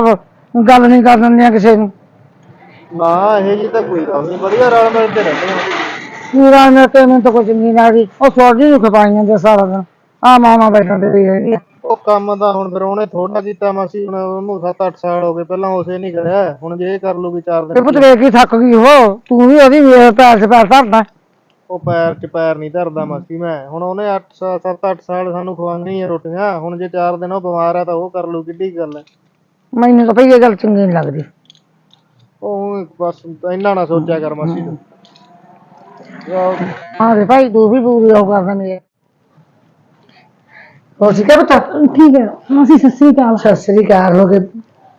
ਗੱਲ ਨਹੀਂ ਕਰ ਦਿੰਦੀਆਂ ਕਿਸੇ ਨੂੰ। ਨਾ ਇਹ ਜੀ ਤਾਂ ਕੋਈ ਗੱਲ ਨਹੀਂ ਵਧੀਆ ਰਲ ਮਿਲ ਕੇ ਰਹਿੰਦੇ ਹਾਂ ਪੂਰਾ ਨਾ ਤੇ ਮੈਨੂੰ ਤਾਂ ਕੁਝ ਨਹੀਂ ਨਾ ਰਹੀ ਉਹ ਸੋਡੀ ਨੂੰ ਖਪਾਈਆਂ ਜੇ ਸਾਰਾ ਦਿਨ। ਆ ਮਾਮਾ ਬੈਠਣ ਵੀ ਹੈਗੀ ਆ। ਉਹ ਕੰਮ ਦਾ ਹੁਣ ਫਿਰ ਉਹਨੇ ਥੋੜਾ ਕੀਤਾ ਮਾਸੀ ਹੁਣ ਉਹਨੂੰ 7-8 ਸਾਲ ਹੋ ਗਏ ਪਹਿਲਾਂ ਉਸੇ ਨਹੀਂ ਕਰਿਆ ਹੁਣ ਜੇ ਇਹ ਕਰ ਲੂਗੀ 4 ਤੇ ਦਿਨ ਪੁੱਤ ਵੇਖ ਕੇ ਥੱਕ ਗਈ ਉਹ ਤੂੰ ਵੀ ਉਹਦੀ ਵੇ- ਪੈਰ 'ਚ ਪੈਰ ਧਰਦਾ। ਉਹ ਪੈਰ 'ਚ ਪੈਰ ਨਹੀਂ ਧਰਦਾ ਮਾਸੀ ਮੈਂ ਹੁਣ ਉਹਨੇ 8 7-8 ਸਾਲ ਸਾਨੂੰ ਖਵਾਉਣੀਆਂ ਹੀ ਰੋਟੀਆਂ ਹੁਣ ਜੇ 4 ਦਿਨ ਉਹ ਬਿਮਾਰ ਆ ਤਾਂ ਉਹ ਕਰ ਲੂ ਕਿੱਡੀ ਗੱਲ ਹੈ ਮੈਨੂੰ ਤਾਂ ਭਈ ਇਹ ਗੱਲ ਚੰਗੀ ਨਹੀਂ ਲੱਗਦੀ। ਉਹ ਬਸ ਇੰਨਾ ਨਾ ਸੋਚਿਆ ਕਰ ਮਾਸੀ ਤੂੰ। ਉਹ ਹਾਂ ਵੇ ਭਾਈ ਤੂੰ ਵੀ ਪੂਰੀ ਉਹ ਕਰ ਦਿੰਦੀ ਹੈ ਹੋਰ ਠੀਕ ਹੈ ਪੁੱਤ? ਠੀਕ ਹੈ ਕਾਲ ਸਤਿ ਸ੍ਰੀ ਅਕਾਲ। ਹੋ ਕੇ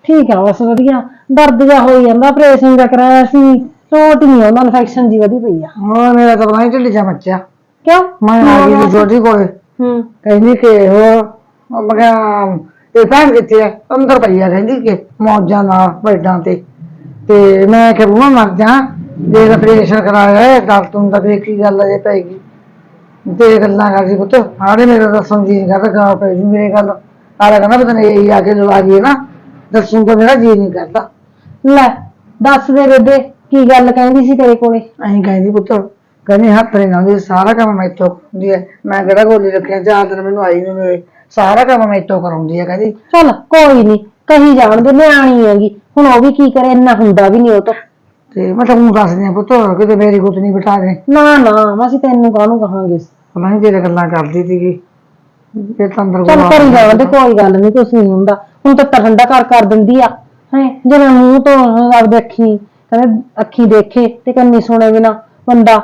ਠੀਕ ਆ ਬਸ ਵਧੀਆ। ਦਰਦ ਜਿਹਾ ਹੋਈ ਜਾਂਦਾ ਆਪਰੇਸ਼ਨ ਦਾ ਕਰਾਇਆ ਸੀ। ਟੋਟ ਨਹੀਂ ਆਉਂਦਾ ਇਨਫੈਕਸ਼ਨ ਜੀ ਵਧੀ ਪਈ ਆ। ਹੋਰ ਮੇਰਾ ਤਾਂ ਬਣਾ ਢਿੱਲੀ ਜਾ ਬੱਚਾ ਕਿਉਂ? ਮੈਂ ਆ ਗਈ ਛੋਟੀ ਕੋਲੇ। ਹੂੰ। ਕਹਿੰਦੀ ਕਿ ਹੋਰ ਉਹ ਮੈਂ ਕਿਹਾ ਇਹ ਭੈਣ ਕਿੱਥੇ ਆ? ਅੰਦਰ ਪਈ ਆ ਕਹਿੰਦੀ ਕਿ ਮੌਜਾਂ ਨਾਲ ਬੈਡਾਂ ਤੇ। ਤੇ ਮੈਂ ਕਿ ਬੂਹਾ ਮਰ ਜਾ। ਜੇ ਆਪਰੇਸ਼ਨ ਕਰਾਇਆ ਹੈ ਡਾਕਟਰ ਨੂੰ ਤਾਂ ਕੀ ਗੱਲ ਹੈ ਪੈਗੀ ਤੇ ਗੱਲਾਂ ਕਰਦੀ ਪੁੱਤ। ਹਾੜੇ ਮੇਰੇ ਦੱਸਣ ਜੀ ਕਰਦਾ ਗਾ ਪੈ ਜੂ ਮੇਰੇ ਗੱਲ। ਆਲਾ ਕਹਿੰਦਾ ਪਤਾ ਨਹੀਂ ਇਹ ਆ ਕੇ ਲਵਾ ਗਈ ਨਾ। ਦੱਸੂ ਤਾਂ ਮੇਰਾ ਜੀ ਨਹੀਂ ਕਰਦਾ। ਲੈ ਦੱਸ ਦੇ ਬੇਬੇ ਕੀ ਗੱਲ ਕਹਿੰਦੀ ਸੀ ਤੇਰੇ ਕੋਲੇ? ਅਸੀਂ ਕਹਿੰਦੀ ਪੁੱਤ ਕਹਿੰਦੀ ਹੱਥ ਨਹੀਂ ਲਾਉਂਦੀ ਸਾਰਾ ਕੰਮ ਮੈਥੋਂ ਹੁੰਦੀ ਹੈ। ਮੈਂ ਕਿਹੜਾ ਗੋਲੀ ਰੱਖਿਆ ਚਾਰ ਦਿਨ ਮੈਨੂੰ ਆਈ ਨੂੰ ਹੋਏ ਸਾਰਾ ਕੰਮ ਮੈਥੋਂ ਕਰਾਉਂਦੀ ਹੈ ਕਹਿੰਦੀ। ਚਲ ਕੋਈ ਨਹੀਂ ਕਹੀ ਜਾਣ ਦੇ ਨਿਆਣੀ ਹੈਗੀ। ਹੁਣ ਉਹ ਵੀ ਕੀ ਕਰੇ ਇੰਨਾ ਹੁੰਦਾ ਵੀ ਨਹੀਂ ਉਹ ਤੋਂ। ਤੇ ਮੈਂ ਤਾਂ ਉਹ ਦੱਸਦੀ ਆ ਪੁੱਤ ਕਿਤੇ ਮੇਰੀ ਗੁੱਤ ਨਹੀਂ ਬਿਠਾ ਦੇ ਨਾ ਨਾ ਅਸੀਂ ਤੈਨੂੰ ਕਾਹਨੂੰ ਕਹਾਂਗੇ? ਪਤਾ ਨਹੀਂ ਤੇਰੇ ਗੱਲਾਂ ਕਰਦੀ ਸੀਗੀ। ਇਹ ਤਾਂ ਅੰਦਰ ਚਲ ਕਰੀ ਜਾਣ ਦੇ ਕੋਈ ਗੱਲ ਨਹੀਂ ਕੁਛ ਨਹੀਂ ਹੁੰਦਾ। ਹੁਣ ਤਾਂ ਠੰਡਾ ਕਰ ਕਰ ਦਿੰਦੀ ਆ। ਹੈ ਜਿਵੇਂ ਮੂੰਹ ਤੋਂ ਆਪਦੇ ਅੱਖੀ ਕਹਿੰਦੇ ਅੱਖੀ ਦੇਖੇ ਤੇ ਕੰਨੀ ਸੁਣੇ ਬਿਨਾ ਬੰਦਾ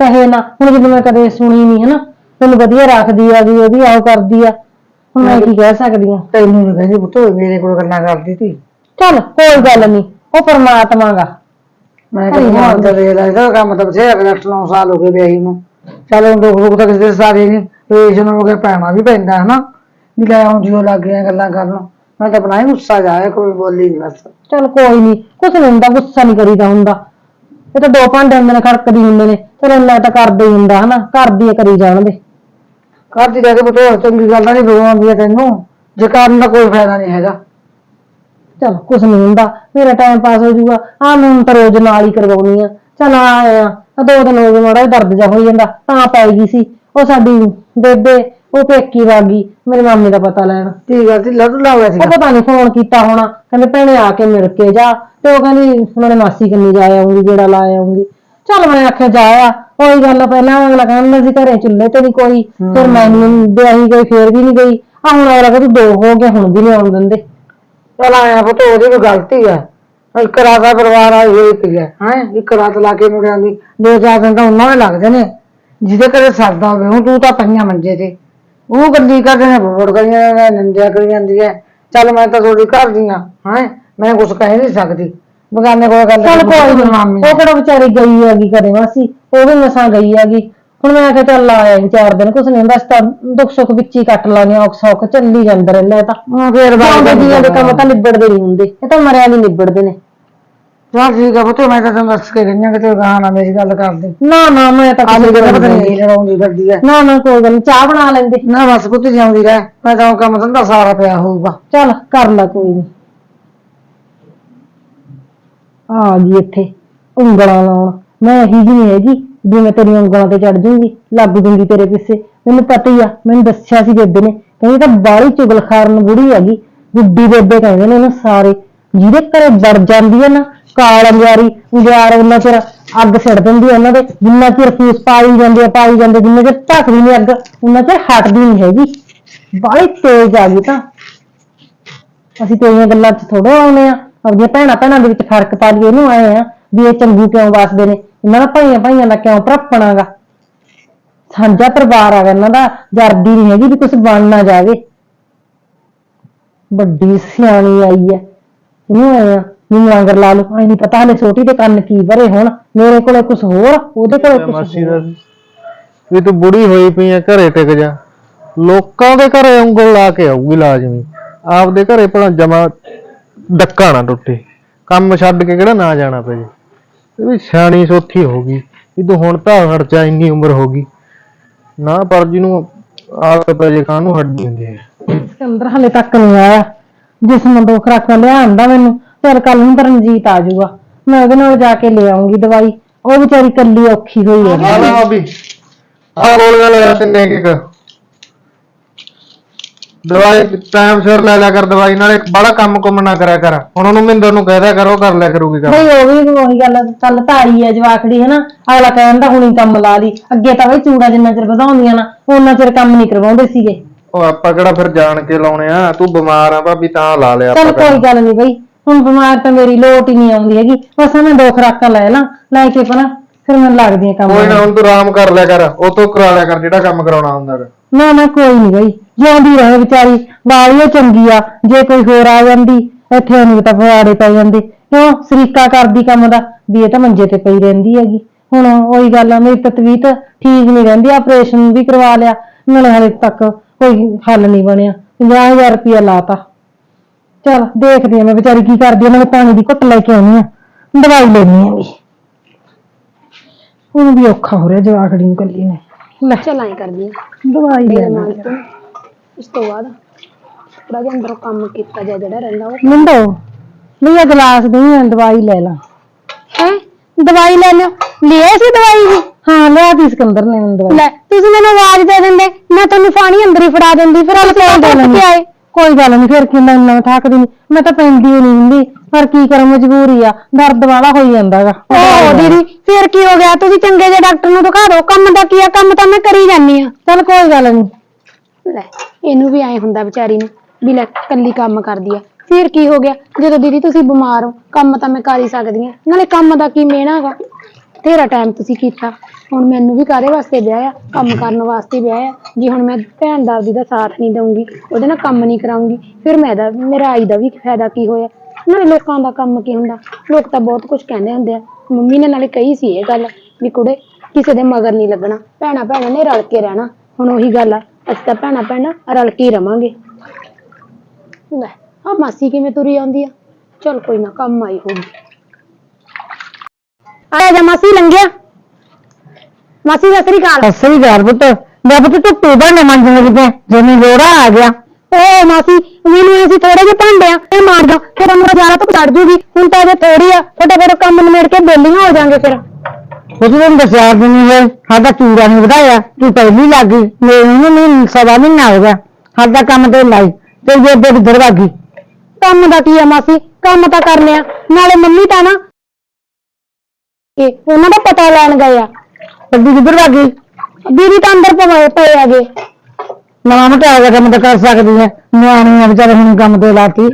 ਕਹੇ ਨਾ। ਹੁਣ ਜਦੋਂ ਮੈਂ ਕਦੇ ਸੁਣੀ ਨਹੀਂ ਹਨਾ ਤੈਨੂੰ ਵਧੀਆ ਰੱਖਦੀ ਆ ਵੀ ਉਹਦੀ ਆਹ ਕਰਦੀ ਆ। ਹੁਣ ਮੈਂ ਕੀ ਕਹਿ ਸਕਦੀ ਆ? ਤੈਨੂੰ ਨਹੀਂ ਕਹਿੰਦੀ ਪੁੱਤ ਮੇਰੇ ਕੋਲ ਗੱਲਾਂ ਕਰਦੀ ਸੀ। ਚਲ ਕੋਈ ਗੱਲ ਨਹੀਂ ਉਹ ਪਰਮਾਤਮਾ ਗਾ। ਮੈਂ ਕਿਹਾ ਅੰਦਰ ਲੈ ਇਹਦਾ ਕੰਮ ਤਾਂ ਬਥੇਰਾ ਕਰ 9 ਸਾਲ ਹੋ ਗਏ ਵਿਆਹੀ ਨੂੰ। ਚੱਲ ਹੁਣ ਦੁੱਖ ਦੁੱਖ ਤਾਂ ਕਿਸੇ ਦੇ ਸਾਰੇ ਨਹੀਂ ਪੇਸ਼ਨ ਹੋ ਕੇ ਪੈਣਾ ਵੀ ਪੈਂਦਾ ਹਨਾ? ਵੀ ਲੈ ਹੁਣ ਜਿਉ ਲੱਗ ਗਿਆ ਗੱਲਾਂ ਕਰਨ ਮੈਂ ਤਾਂ ਬਣਾਈ ਗੁੱਸਾ ਜਾਇਆ ਕੋਈ ਬੋਲੀ ਨਹੀਂ ਬਸ। ਚਲ ਕੋਈ ਨਹੀਂ ਕੁਛ ਨਹੀਂ ਹੁੰਦਾ ਗੁੱਸਾ ਨਹੀਂ ਕਰੀਦਾ ਹੁੰਦਾ। ਇਹ ਤਾਂ ਦੋ ਭਾਂਡੇ ਹੁੰਦੇ ਨੇ ਖੜਕਦੀ ਹੁੰਦੇ ਨੇ ਚਲ ਇੰਨਾ ਤਾਂ ਕਰਦੇ ਹੀ ਹੁੰਦਾ ਹਨਾ? ਕਰਦੀ ਆ ਕਰੀ ਜਾਣ ਦੇ ਕਰਦੀ ਕਹਿ ਕੇ ਪੁੱਤ ਚੰਗੀ ਗੱਲ ਨਹੀਂ ਬਗਵਾਉਂਦੀ ਤੈਨੂੰ ਜੇ ਕਰਨ ਦਾ ਕੋਈ ਫਾਇਦਾ ਨਹੀਂ ਹੈਗਾ। ਚਲ ਕੁਛ ਨਹੀਂ ਹੁੰਦਾ ਮੇਰਾ ਟਾਈਮ ਪਾਸ ਹੋ ਜਾਊਗਾ ਆ ਮੈਂ ਹੁਣ ਤਾਂ ਰੋਜ਼ ਨਾਲ ਹੀ ਕਰਵਾਉਣੀ ਆ। ਚਲ ਆਇਆ। ਆ ਦੋ ਦਿਨ ਹੋ ਗਏ ਮਾੜਾ ਜਿਹਾ ਦਰਦ ਜਾ ਹੋਈ ਜਾਂਦਾ ਤਾਂ ਪੈ ਗਈ ਸੀ। ਉਹ ਸਾਡੀ ਬੇਬੇ ਉਹ ਪੇਕੀ ਵਾਗੀ ਮੇਰੇ ਮਾਮੇ ਦਾ ਪਤਾ ਲੈਣ। ਠੀਕ ਹੈ ਢਿੱਲਾ ਢੁੱਲਾ ਹੋਇਆ ਸੀ ਉਹ ਪਤਾ ਨਹੀਂ ਫੋਨ ਕੀਤਾ ਹੋਣਾ ਕਹਿੰਦੇ ਭੈਣੇ ਆ ਕੇ ਮਿਲ ਕੇ ਜਾ। ਤੇ ਉਹ ਕਹਿੰਦੀ ਉਹਨਾਂ ਨੇ ਮਾਸੀ ਕੰਨੀ ਜਾ ਆਉਂਗੀ ਜਿਹੜਾ ਲਾ ਆਉਂਗੀ ਚੱਲ ਮੈਂ ਆਖਿਆ ਜਾ ਆ ਉਹੀ ਗੱਲ ਆ, ਪਹਿਲਾਂ ਅਗਲਾ ਕਹਿੰਦਾ ਸੀ ਘਰੇ ਚੁੱਲ੍ਹੇ ਤੇ ਨਹੀਂ ਕੋਈ ਫਿਰ ਮੈਂ ਨੀ ਵਿਆਹੀ ਗਈ ਫੇਰ ਵੀ ਨਹੀਂ ਗਈ। ਆ ਹੁਣ ਅਗਲਾ ਕਹਿੰਦੀ ਦੋ ਹੋ ਗਏ ਹੁਣ ਵੀ ਨਹੀਂ ਆਉਣ ਦਿੰਦੇ। ਚਲ ਆਇਆ ਪੁੱਤ ਉਹਦੀ ਵੀ ਗਲਤੀ ਹੈ ਇੱਕ ਰਾਤ ਦਾ ਪਰਿਵਾਰ ਆਈ ਹੋਈ ਪਈ ਹੈ ਹੈ? ਇੱਕ ਰਾਤ ਲਾ ਕੇ ਮੁੜਿਆਂ ਦੀ ਦੋ ਚਾਰ ਦਿਨ ਤਾਂ ਉਹਨਾਂ ਦੇ ਲੱਗਦੇ ਨੇ ਜਿਹਦੇ ਘਰੇ ਸਰਦਾ ਹੋਵੇ ਹੁਣ ਤੂੰ ਤਾਂ ਪਈਆਂ ਮੰਜੇ ਤੇ। ਉਹ ਗੱਡੀ ਕਰਦੇ ਨੇ ਬੋੜ ਕਰੀਆਂ ਨੇ ਨਿੰਦਿਆ ਕਰੀ ਜਾਂਦੀ ਹੈ ਚੱਲ ਮੈਂ ਤਾਂ ਤੁਹਾਡੀ ਘਰ ਦੀ ਹਾਂ ਹੈ? ਮੈਂ ਕੁਝ ਕਹਿ ਨਹੀਂ ਸਕਦੀ। ਬਗਾਨੇ ਕੋਲ ਗੱਲ ਚੱਲ ਕੋਈ ਨੀ। ਮਾਮੀ ਉਹ ਕਿਹੜਾ ਵਿਚਾਰੀ ਗਈ ਹੈਗੀ ਕਰੇ ਮਾਸੀ ਉਹ ਵੀ ਮਸਾਂ ਗਈ ਹੈਗੀ। ਹੁਣ ਮੈਂ ਕਿਹਾ ਚੱਲ ਆਇਆ ਵੀ ਚਾਰ ਦਿਨ ਕੁਛ ਨਹੀਂ ਅਸੀਂ ਤਾਂ ਦੁੱਖ ਸੁੱਖ ਵਿੱਚ ਹੀ ਕੱਟ ਲਾਂਗੇ ਔਖ ਸੌਖ ਚੱਲੀ ਜਾਂਦਾ ਰਹਿੰਦਾ ਇਹ ਤਾਂ। ਹਾਂ ਫੇਰ ਜਾਂਦੇ ਜੀਆਂ ਦੇ ਕੰਮ ਤਾਂ ਨਿਬੜਦੇ ਨਹੀਂ ਹੁੰਦੇ ਇਹ ਤਾਂ ਮਰਿਆਂ ਦੀ ਨਿਬੜਦੇ ਨੇ। ਚਲ ਠੀਕ ਆ ਪੁੱਤ ਮੈਂ ਤਾਂ ਤੈਨੂੰ ਦੱਸ ਕੇ ਗਈਆਂ ਕਿਤੇ ਗਾਹ ਨਾ ਮੇਰੀ ਗੱਲ ਕਰਦੇ ਨਾ ਨਾ ਮੈਂ ਤਾਂ ਕਿਸੇ ਗੱਲ ਪਤਾ ਨਹੀਂ ਨਹੀਂ। ਲੜਾਉਂਦੀ ਫਿਰਦੀ ਹੈ ਨਾ ਨਾ ਕੋਈ ਗੱਲ ਨੀ ਚਾਹ ਬਣਾ ਲੈਂਦੇ। ਨਾ ਬਸ ਪੁੱਤ ਜਿਉਂਦੀ ਰਹਿ ਮੈਂ ਤਾਂ ਉਹ ਕੰਮ ਧੰਦਾ ਸਾਰਾ ਪਿਆ ਹੋਊਗਾ। ਚੱਲ ਕਰ ਲੈ ਕੋਈ ਨਹੀਂ ਆ ਗਈ ਇੱਥੇ ਉਂਗਲਾਂ ਲਾਉਣ ਮੈਂ ਇਹੀ ਜੀ ਨਹੀਂ ਹੈਗੀ। ਵੀ ਮੈਂ ਤੇਰੀਆਂ ਉਂਗਲਾਂ ਤੇ ਚੜ ਜੂੰਗੀ, ਲੱਗ ਜੂੰਗੀ ਤੇਰੇ ਪਿੱਛੇ। ਮੈਨੂੰ ਪਤਾ ਹੀ ਆ, ਮੈਨੂੰ ਦੱਸਿਆ ਸੀ ਬੇਬੇ ਨੇ, ਕਹਿੰਦੀ ਤਾਂ ਬਾਹਲੀ ਚੁਗਲਖਾਰਨ ਬੁੜੀ ਹੈਗੀ। ਗੁੱਡੀ ਬੇਬੇ ਕਹਿੰਦੇ ਨੇ ਇਹਨੂੰ ਸਾਰੇ। ਜਿਹਦੇ ਘਰੇ ਵੜ ਜਾਂਦੀ ਹੈ ਨਾ, ਕਾਲ ਅੰਗਿਆਰੀ ਅੰਗਿਆਰ ਉਹਨਾਂ ਚਿਰ ਅੱਗ ਛੱਡ ਦਿੰਦੀ ਆ ਉਹਨਾਂ ਦੇ, ਜਿੰਨਾ ਚਿਰ ਫੂਸ ਪਾਈ ਜਾਂਦੇ ਆ, ਪਾਈ ਜਾਂਦੇ ਜਿੰਨਾ ਚਿਰ ਢੱਕਦੀ ਨਹੀਂ ਅੱਗ, ਉਹਨਾਂ ਚਿਰ ਹਟਦੀ ਨਹੀਂ ਹੈਗੀ। ਬਾਹਲੀ ਤੇਜ਼ ਆ ਗਈ ਤਾਂ। ਅਸੀਂ ਤੇਰੀਆਂ ਗੱਲਾਂ 'ਚ ਥੋੜੋ ਆਉਨੇ ਆ, ਆਪਣੀਆਂ ਭੈਣਾਂ ਭੈਣਾਂ ਦੇ ਵਿੱਚ ਫ਼ਰਕ ਪਾ ਲਈਏ ਇਹਨੂੰ ਆਏ ਆ। ਵੀ ਇਹ ਚੰਗੀ ਕਿਉਂ ਵਸਦੇ ਨੇ? ਇਹਨਾਂ ਦਾ ਭਾਈਆਂ ਭਾਈਆਂ ਦਾ ਕਿਉਂ ਭਰਪਣਾਗਾ? ਸਾਂਝਾ ਪਰਿਵਾਰ ਆ ਇਹਨਾਂ ਦਾ ਜਰਦੀ ਨਹੀਂ ਹੈਗੀ ਵੀ ਕੁਝ ਬਣ ਨਾ ਜਾਵੇ। ਵੱਡੀ ਸਿਆਣੀ ਆਈ ਹੈ ਇਹਨੂੰ ਆਏ ਆ ਵੀ ਮਲੰਗਰ ਲਾ ਲਓ। ਐ ਨਹੀਂ ਪਤਾ ਹਲੇ ਛੋਟੀ ਦੇ ਕੰਨ ਕੀ ਭਰੇ ਹੁਣ। ਮੇਰੇ ਕੋਲੇ ਕੁਝ ਹੋਰ ਉਹਦੇ ਕੋਲੇ ਕੁਝ ਮਾਸੀ ਹੋਰ। ਦਾ ਵੀ ਤੂੰ ਬੁੜੀ ਹੋਈ ਪਈ ਆ ਘਰੇ ਟਿਕ ਜਾ। ਲੋਕਾਂ ਦੇ ਘਰੇ ਉਂਗਲ ਲਾ ਕੇ ਆਊਗੀ ਲਾਜ਼ਮੀ ਆਪਦੇ ਘਰੇ ਭਲਾ ਜਮਾ ਡੱਕਾ ਨਾ ਟੁੱਟੇ। ਕੰਮ ਛੱਡ ਕੇ ਕਿਹੜਾ ਨਾ ਜਾਣਾ ਪਏ। ਇਹ ਵੀ ਸਿਆਣੀ ਸੋਥੀ ਹੋ ਗਈ। ਤੂੰ ਹੁਣ ਤਾਂ ਜਾ ਇੰਨੀ ਉਮਰ ਹੋ ਗਈ। ਨਾ ਪਰ ਜਿਹਨੂੰ ਆਦਤ ਪੈ ਜੇ ਖਾਣ ਨੂੰ ਹੱਡੀ ਹੁੰਦੀ ਹੈ ਸਿਕੰਦਰ ਹਲੇ ਤੱਕ ਨਹੀਂ ਆਇਆ। ਜਿਸ ਨੂੰ ਦੋ ਖਰਾਕਾਂ ਲਿਆਂਦਾ ਮੈਨੂੰ। ਫਿਰ ਕੱਲ ਨੂੰ ਤਾਂ ਰਣਜੀਤ ਆ ਜਾਊਗਾ। ਮੈਂ ਉਹਦੇ ਨਾਲ ਜਾ ਕੇ ਲੈ ਆਉਂਗੀ ਦਵਾਈ। ਉਹ ਵਿਚਾਰੀ ਕੱਲੀ ਔਖੀ ਹੋਈ ਹੈ ਆ ਲੈ ਭਾਬੀ। ਆ ਗੋਲੀਆਂ ਲੈ ਤਿੰਨੇ ਇੱਕ। ਦਵਾਈ ਟਾਈਮ ਸਿਰ ਲੈ ਲਿਆ ਕਰ ਦਵਾਈ ਨਾਲੇ ਬੜਾ ਕੰਮ ਕੁੰਮ ਨਾ ਕਰਿਆ ਕਰ। ਹੁਣ ਉਹਨੂੰ ਮਿੰਦਰ ਨੂੰ ਕਹਿ ਦਿਆ ਕਰ ਉਹ ਕਰ ਲਿਆ ਕਰੂਗੀ ਕੰਮ। ਬਈ ਉਹ ਵੀ ਉਹੀ ਗੱਲ ਚੱਲ ਧਾਰੀ ਹੈ ਜਵਾਕੜੀ ਹੈ ਨਾ ਅਗਲਾ ਕਹਿੰਦਾ ਹੁਣੀ ਕੰਮ ਲਾ ਲਈ ਅੱਗੇ ਤਾਂ ਬਈ ਚੂੜਾ ਜਿੰਨਾ ਚਿਰ ਵਧਾਉਂਦੀਆਂ ਨਾ ਉਹਨਾਂ ਚਿਰ ਕੰਮ ਨਹੀਂ ਕਰਵਾਉਂਦੇ ਸੀਗੇ। ਉਹ ਆਪਾਂ ਕਿਹੜਾ ਫਿਰ ਜਾਣ ਕੇ ਲਾਉਣੇ ਆ? ਤੂੰ ਬਿਮਾਰ ਆ ਭਾਬੀ ਤਾਂ ਲਾ ਲਿਆ ਚੱਲ ਆਪਾਂ ਕੋਈ ਗੱਲ ਨਹੀਂ ਬਈ ਹੁਣ ਬਿਮਾਰ ਤਾਂ ਮੇਰੀ ਲੋਟ ਹੀ ਨਹੀਂ ਆਉਂਦੀ ਹੈਗੀ। ਬਸ ਮੈਂ ਦੋ ਖਰਾਕਾਂ ਲੈ ਲਾਂ ਲੈ ਕੇ ਪਣਾ ਫਿਰ ਮੈਨੂੰ ਲੱਗਦੀਆਂ ਕੰਮ ਕੋਈ ਨਾ। ਹੁਣ ਤੂੰ ਆਰਾਮ ਕਰ ਲਿਆ ਕਰ ਉਹ ਤੋਂ ਕਰਾ ਲਿਆ ਕਰ ਜਿਹੜਾ ਕੰਮ ਕਰਾਉਣਾ ਹੁੰਦਾ ਗਾ। ਨਾ ਨਾ ਕੋਈ ਨਹੀਂ ਬਈ। ਜਿਉਂਦੀ ਰਹੇ ਵਿਚਾਰੀ ਵਾਲੀ ਉਹ ਚੰਗੀ ਆ, ਜੇ ਕੋਈ ਹੋਰ ਆ ਜਾਂਦੀ, ਇੱਥੇ ਉਹਨੂੰ ਤਾਂ ਫਵਾੜੇ ਪੈ ਜਾਂਦੇ। ਕਿਉਂ? ਸਰੀਕਾ ਕਰਦੀ ਕੰਮ ਦਾ, ਵੀ ਇਹ ਤਾਂ ਮੰਜੇ ਤੇ ਪਈ ਰਹਿੰਦੀ ਹੈਗੀ। ਹੁਣ ਉਹੀ ਗੱਲ ਆ, ਮੇਰੀ ਤਤਵੀਤ ਠੀਕ ਨਹੀਂ ਰਹਿੰਦੀ, ਆਪਰੇਸ਼ਨ ਵੀ ਕਰਵਾ ਲਿਆ, ਨਾਲੇ ਹਾਲੇ ਤੱਕ ਕੋਈ ਹੱਲ ਨਹੀਂ ਬਣਿਆ। 50000 ਰੁਪਇਆ ਲਾਤਾ। ਚਲ, ਦੇਖਦੀ ਆ ਮੈਂ ਵਿਚਾਰੀ ਕੀ ਕਰਦੀ ਆ, ਮੈਂ ਪਾਣੀ ਦੀ ਘੁੱਟ ਲੈ ਕੇ ਆਉਣੀ ਆ। ਦਵਾਈ ਲੈਣੀ ਆ ਵੀ। ਹੁਣ ਵੀ ਔਖਾ ਹੋ ਰਿਹਾ ਜਵਾਕੜੀ ਨੂੰ ਕੱਲੀ ਨੇ। ਲੈ। ਚਲ ਐ ਕਰਦੀ ਆ। ਦਵਾਈ ਲੈ ਨਾਲ ਤੂੰ। ਉਸ ਤੋਂ ਬਾਅਦ ਥੋੜਾ ਜਿਹਾ ਅੰਦਰੋਂ ਕੰਮ ਕੀਤਾ ਜਾ ਜਿਹੜਾ ਰਹਿੰਦਾ ਉਹ। ਮਿੰਦੋ ਨਹੀਂ ਇਹ ਗਲਾਸ ਨਹੀਂ ਦਵਾਈ ਲੈ ਲਾ। ਹੈ? ਦਵਾਈ ਲੈ ਲਿਓ। ਲਿਆ ਸੀ ਦਵਾਈ ਵੀ? ਹਾਂ ਲਿਆ ਦੀ ਸਿਕੰਦਰ ਨੇ ਮੈਨੂੰ ਦਵਾਈ। ਲੈ ਤੁਸੀਂ ਮੈਨੂੰ ਆਵਾਜ਼ ਦੇ ਦਿੰਦੇ। ਮੈਂ ਤੁਹਾਨੂੰ ਪਾਣੀ ਅੰਦਰ ਹੀ ਫੜਾ ਦਿੰਦੀ ਫਿਰ ਕੋਈ ਗੱਲ ਕੇ ਆਏ। ਕੋਈ ਗੱਲ ਨਹੀਂ ਫਿਰ ਕੀ ਮੈਂ ਇੰਨਾ ਨਹੀਂ ਮੈਂ ਤਾਂ ਪੈਂਦੀ ਹੀ ਨਹੀਂ ਹੁੰਦੀ। ਪਰ ਕੀ ਕਰਾਂ ਮਜਬੂਰੀ ਆ। ਦਰਦ ਵਾਲਾ ਹੋਈ ਜਾਂਦਾਗਾ ਓ ਦੀਦੀ ਫਿਰ ਕੀ ਹੋ ਗਿਆ? ਤੁਸੀਂ ਚੰਗੇ ਜਿਹੇ ਡਾਕਟਰ ਨੂੰ ਦਿਖਾ ਦਿਓ। ਕੰਮ ਦਾ ਕੀ ਆ ਕੰਮ ਤਾਂ ਮੈਂ ਕਰੀ ਜਾਂਦੀ ਆ। ਚਲ ਕੋਈ ਗੱਲ ਨਹੀਂ ਲੈ ਇਹਨੂੰ ਵੀ ਐ ਹੁੰਦਾ ਵਿਚਾਰੀ ਨੂੰ ਵੀ ਲੈ ਕੱਲੀ ਕੰਮ ਕਰਦੀ ਆ। ਫਿਰ ਕੀ ਹੋ ਗਿਆ? ਜਦੋਂ ਦੀਦੀ ਤੁਸੀਂ ਬਿਮਾਰ ਹੋ ਕੰਮ ਤਾਂ ਮੈਂ ਕਰ ਹੀ ਸਕਦੀ ਆ। ਨਾਲੇ ਕੰਮ ਦਾ ਕੀ ਮਿਹਣਾ ਹੈਗਾ ਤੇਰਾ ਟਾਈਮ ਤੁਸੀਂ ਕੀਤਾ। ਹੁਣ ਮੈਨੂੰ ਵੀ ਕਾਹਦੇ ਵਾਸਤੇ ਵਿਆਹ ਆ? ਕੰਮ ਕਰਨ ਵਾਸਤੇ ਵਿਆਹ ਆ? ਜੇ ਹੁਣ ਮੈਂ ਭੈਣ ਦਾਦੀ ਦਾ ਸਾਥ ਨਹੀਂ ਦਊਂਗੀ, ਉਹਦੇ ਨਾਲ ਕੰਮ ਨਹੀਂ ਕਰਾਉਂਗੀ, ਫਿਰ ਮੈਂ ਦਾ, ਮੇਰਾ ਆਈ ਦਾ ਵੀ ਫਾਇਦਾ ਕੀ ਹੋਇਆ? ਨਾਲੇ ਲੋਕਾਂ ਦਾ ਕੰਮ ਕੀ ਹੁੰਦਾ? ਲੋਕ ਤਾਂ ਬਹੁਤ ਕੁਝ ਕਹਿੰਦੇ ਹੁੰਦੇ ਆ। ਮੰਮੀ ਨੇ ਨਾਲੇ ਕਹੀ ਸੀ ਇਹ ਗੱਲ ਵੀ ਕੁੜੇ, ਕਿਸੇ ਦੇ ਮਗਰ ਨਹੀਂ ਲੱਗਣਾ। ਭੈਣਾ ਭੈਣਾਂ ਨੇ ਰਲ ਕੇ ਰਹਿਣਾ। ਹੁਣ ਉਹੀ ਗੱਲ ਆ, ਅਸੀਂ ਤਾਂ ਭੈਣਾ ਭੈਣਾਂ ਰਲ ਕੇ ਹੀ ਰਵਾਂਗੇ। ਲੈ ਆ ਮਾਸੀ ਕਿਵੇਂ ਤੁਰੀ ਆਉਂਦੀ ਆ? ਚਲ ਕੋਈ ਨਾ, ਕੰਮ ਆਈ ਹੋਊਗੀ। ਆ ਜਾ ਮਾਸੀ, ਲੰਘਿਆ। ਮਾਸੀ ਸਤਿ ਸ੍ਰੀ ਅਕਾਲ। ਸਹੀ ਗੱਲ ਪੁੱਤ। ਮੈਂ ਪੁੱਤ ਤੂੰ ਪੂਰਾ ਨਾ ਮੰਨ ਜਾਂਦੀ ਤੇ ਜਿਵੇਂ ਲੋੜਾ ਆ ਗਿਆ। ਓ ਮਾਸੀ ਮੈਨੂੰ ਅਸੀਂ ਥੋੜੇ ਜਿਹੇ ਭਾਂਡੇ ਆ। ਇਹ ਮਾਰ ਦੋ ਫਿਰ ਅਮਰਾ ਜਾਣਾ ਤਾਂ ਚੜ ਜੂਗੀ ਹੁਣ ਤਾਂ ਅਜੇ ਥੋੜੀ ਆ। ਫਟਾਫਟ ਕੰਮ ਨਿਮੇੜ ਕੇ ਬੇਲੀਆਂ ਹੋ ਜਾਾਂਗੇ ਫਿਰ। ਉਹ ਤੈਨੂੰ ਦੱਸਿਆ ਨਹੀਂ ਹੈ ਸਾਡਾ ਚੂੜਾ ਨਹੀਂ ਵਧਾਇਆ। ਤੂੰ ਪਹਿਲੀ ਲੱਗ ਗਈ। ਮੈਨੂੰ ਨਹੀਂ ਸਵਾ ਮਹੀਨਾ ਹੋ ਗਿਆ। ਸਾਡਾ ਕੰਮ ਤੇ ਲਾਈ। ਤੇ ਜੇ ਬੇੜ ਦਰਵਾਗੀ ਕੰਮ ਦਾ ਕੀ ਆ ਮਾਸੀ? ਕੰਮ ਤਾਂ ਕਰਨੇ ਆ ਨਾਲੇ ਮੰਮੀ ਤਾਂ ਨਾ ਇਹ ਉਹਨਾਂ ਦਾ ਪਤਾ ਲੈਣ ਗਏ ਆ। ਅੱਡੀ ਕਿੱਧਰ ਵਾਗੀ ਦੀਦੀ ਤਾਂ ਅੰਦਰ ਪਏ ਪਏ ਆਗੇ ਨਵਾਂ ਮਟਾ ਗਿਆ ਕੰਮ ਤਾਂ ਕਰ ਸਕਦੀ ਹੈ। ਨਿਆਣੀ ਆ ਵਿਚਾਰੇ ਹੁਣ ਕੰਮ ਤੇ ਲਾਤੀ।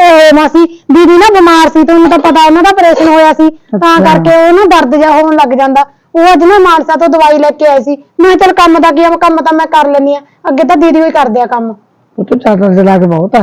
ਓਏ ਮਾਸੀ ਦੀਦੀ ਨਾ ਬਿਮਾਰ ਸੀ ਤੁਹਾਨੂੰ ਤਾਂ ਪਤਾ ਉਹਨਾਂ ਦਾ ਆਪਰੇਸ਼ਨ ਹੋਇਆ ਸੀ। ਤਾਂ ਅੱਛਾ। ਕਰਕੇ ਉਹ ਨਾ ਦਰਦ ਜਿਹਾ ਹੋਣ ਲੱਗ ਜਾਂਦਾ। ਉਹ ਅੱਜ ਨਾ ਮਾਨਸਾ ਤੋਂ ਦਵਾਈ ਲੈ ਕੇ ਆਏ ਸੀ। ਮੈਂ ਚੱਲ ਕੰਮ ਦਾ ਕੀ ਆ ਕੰਮ ਤਾਂ ਮੈਂ ਕਰ ਲੈਣੀ ਆ। ਅੱਗੇ ਤਾਂ ਦੀਦੀ ਹੀ ਕਰਦੇ ਆ ਕੰਮ। ਉਹ ਤਾਂ ਚਾਦਰ ਜਲਾ ਕੇ ਬਹੁਤ ਹੈ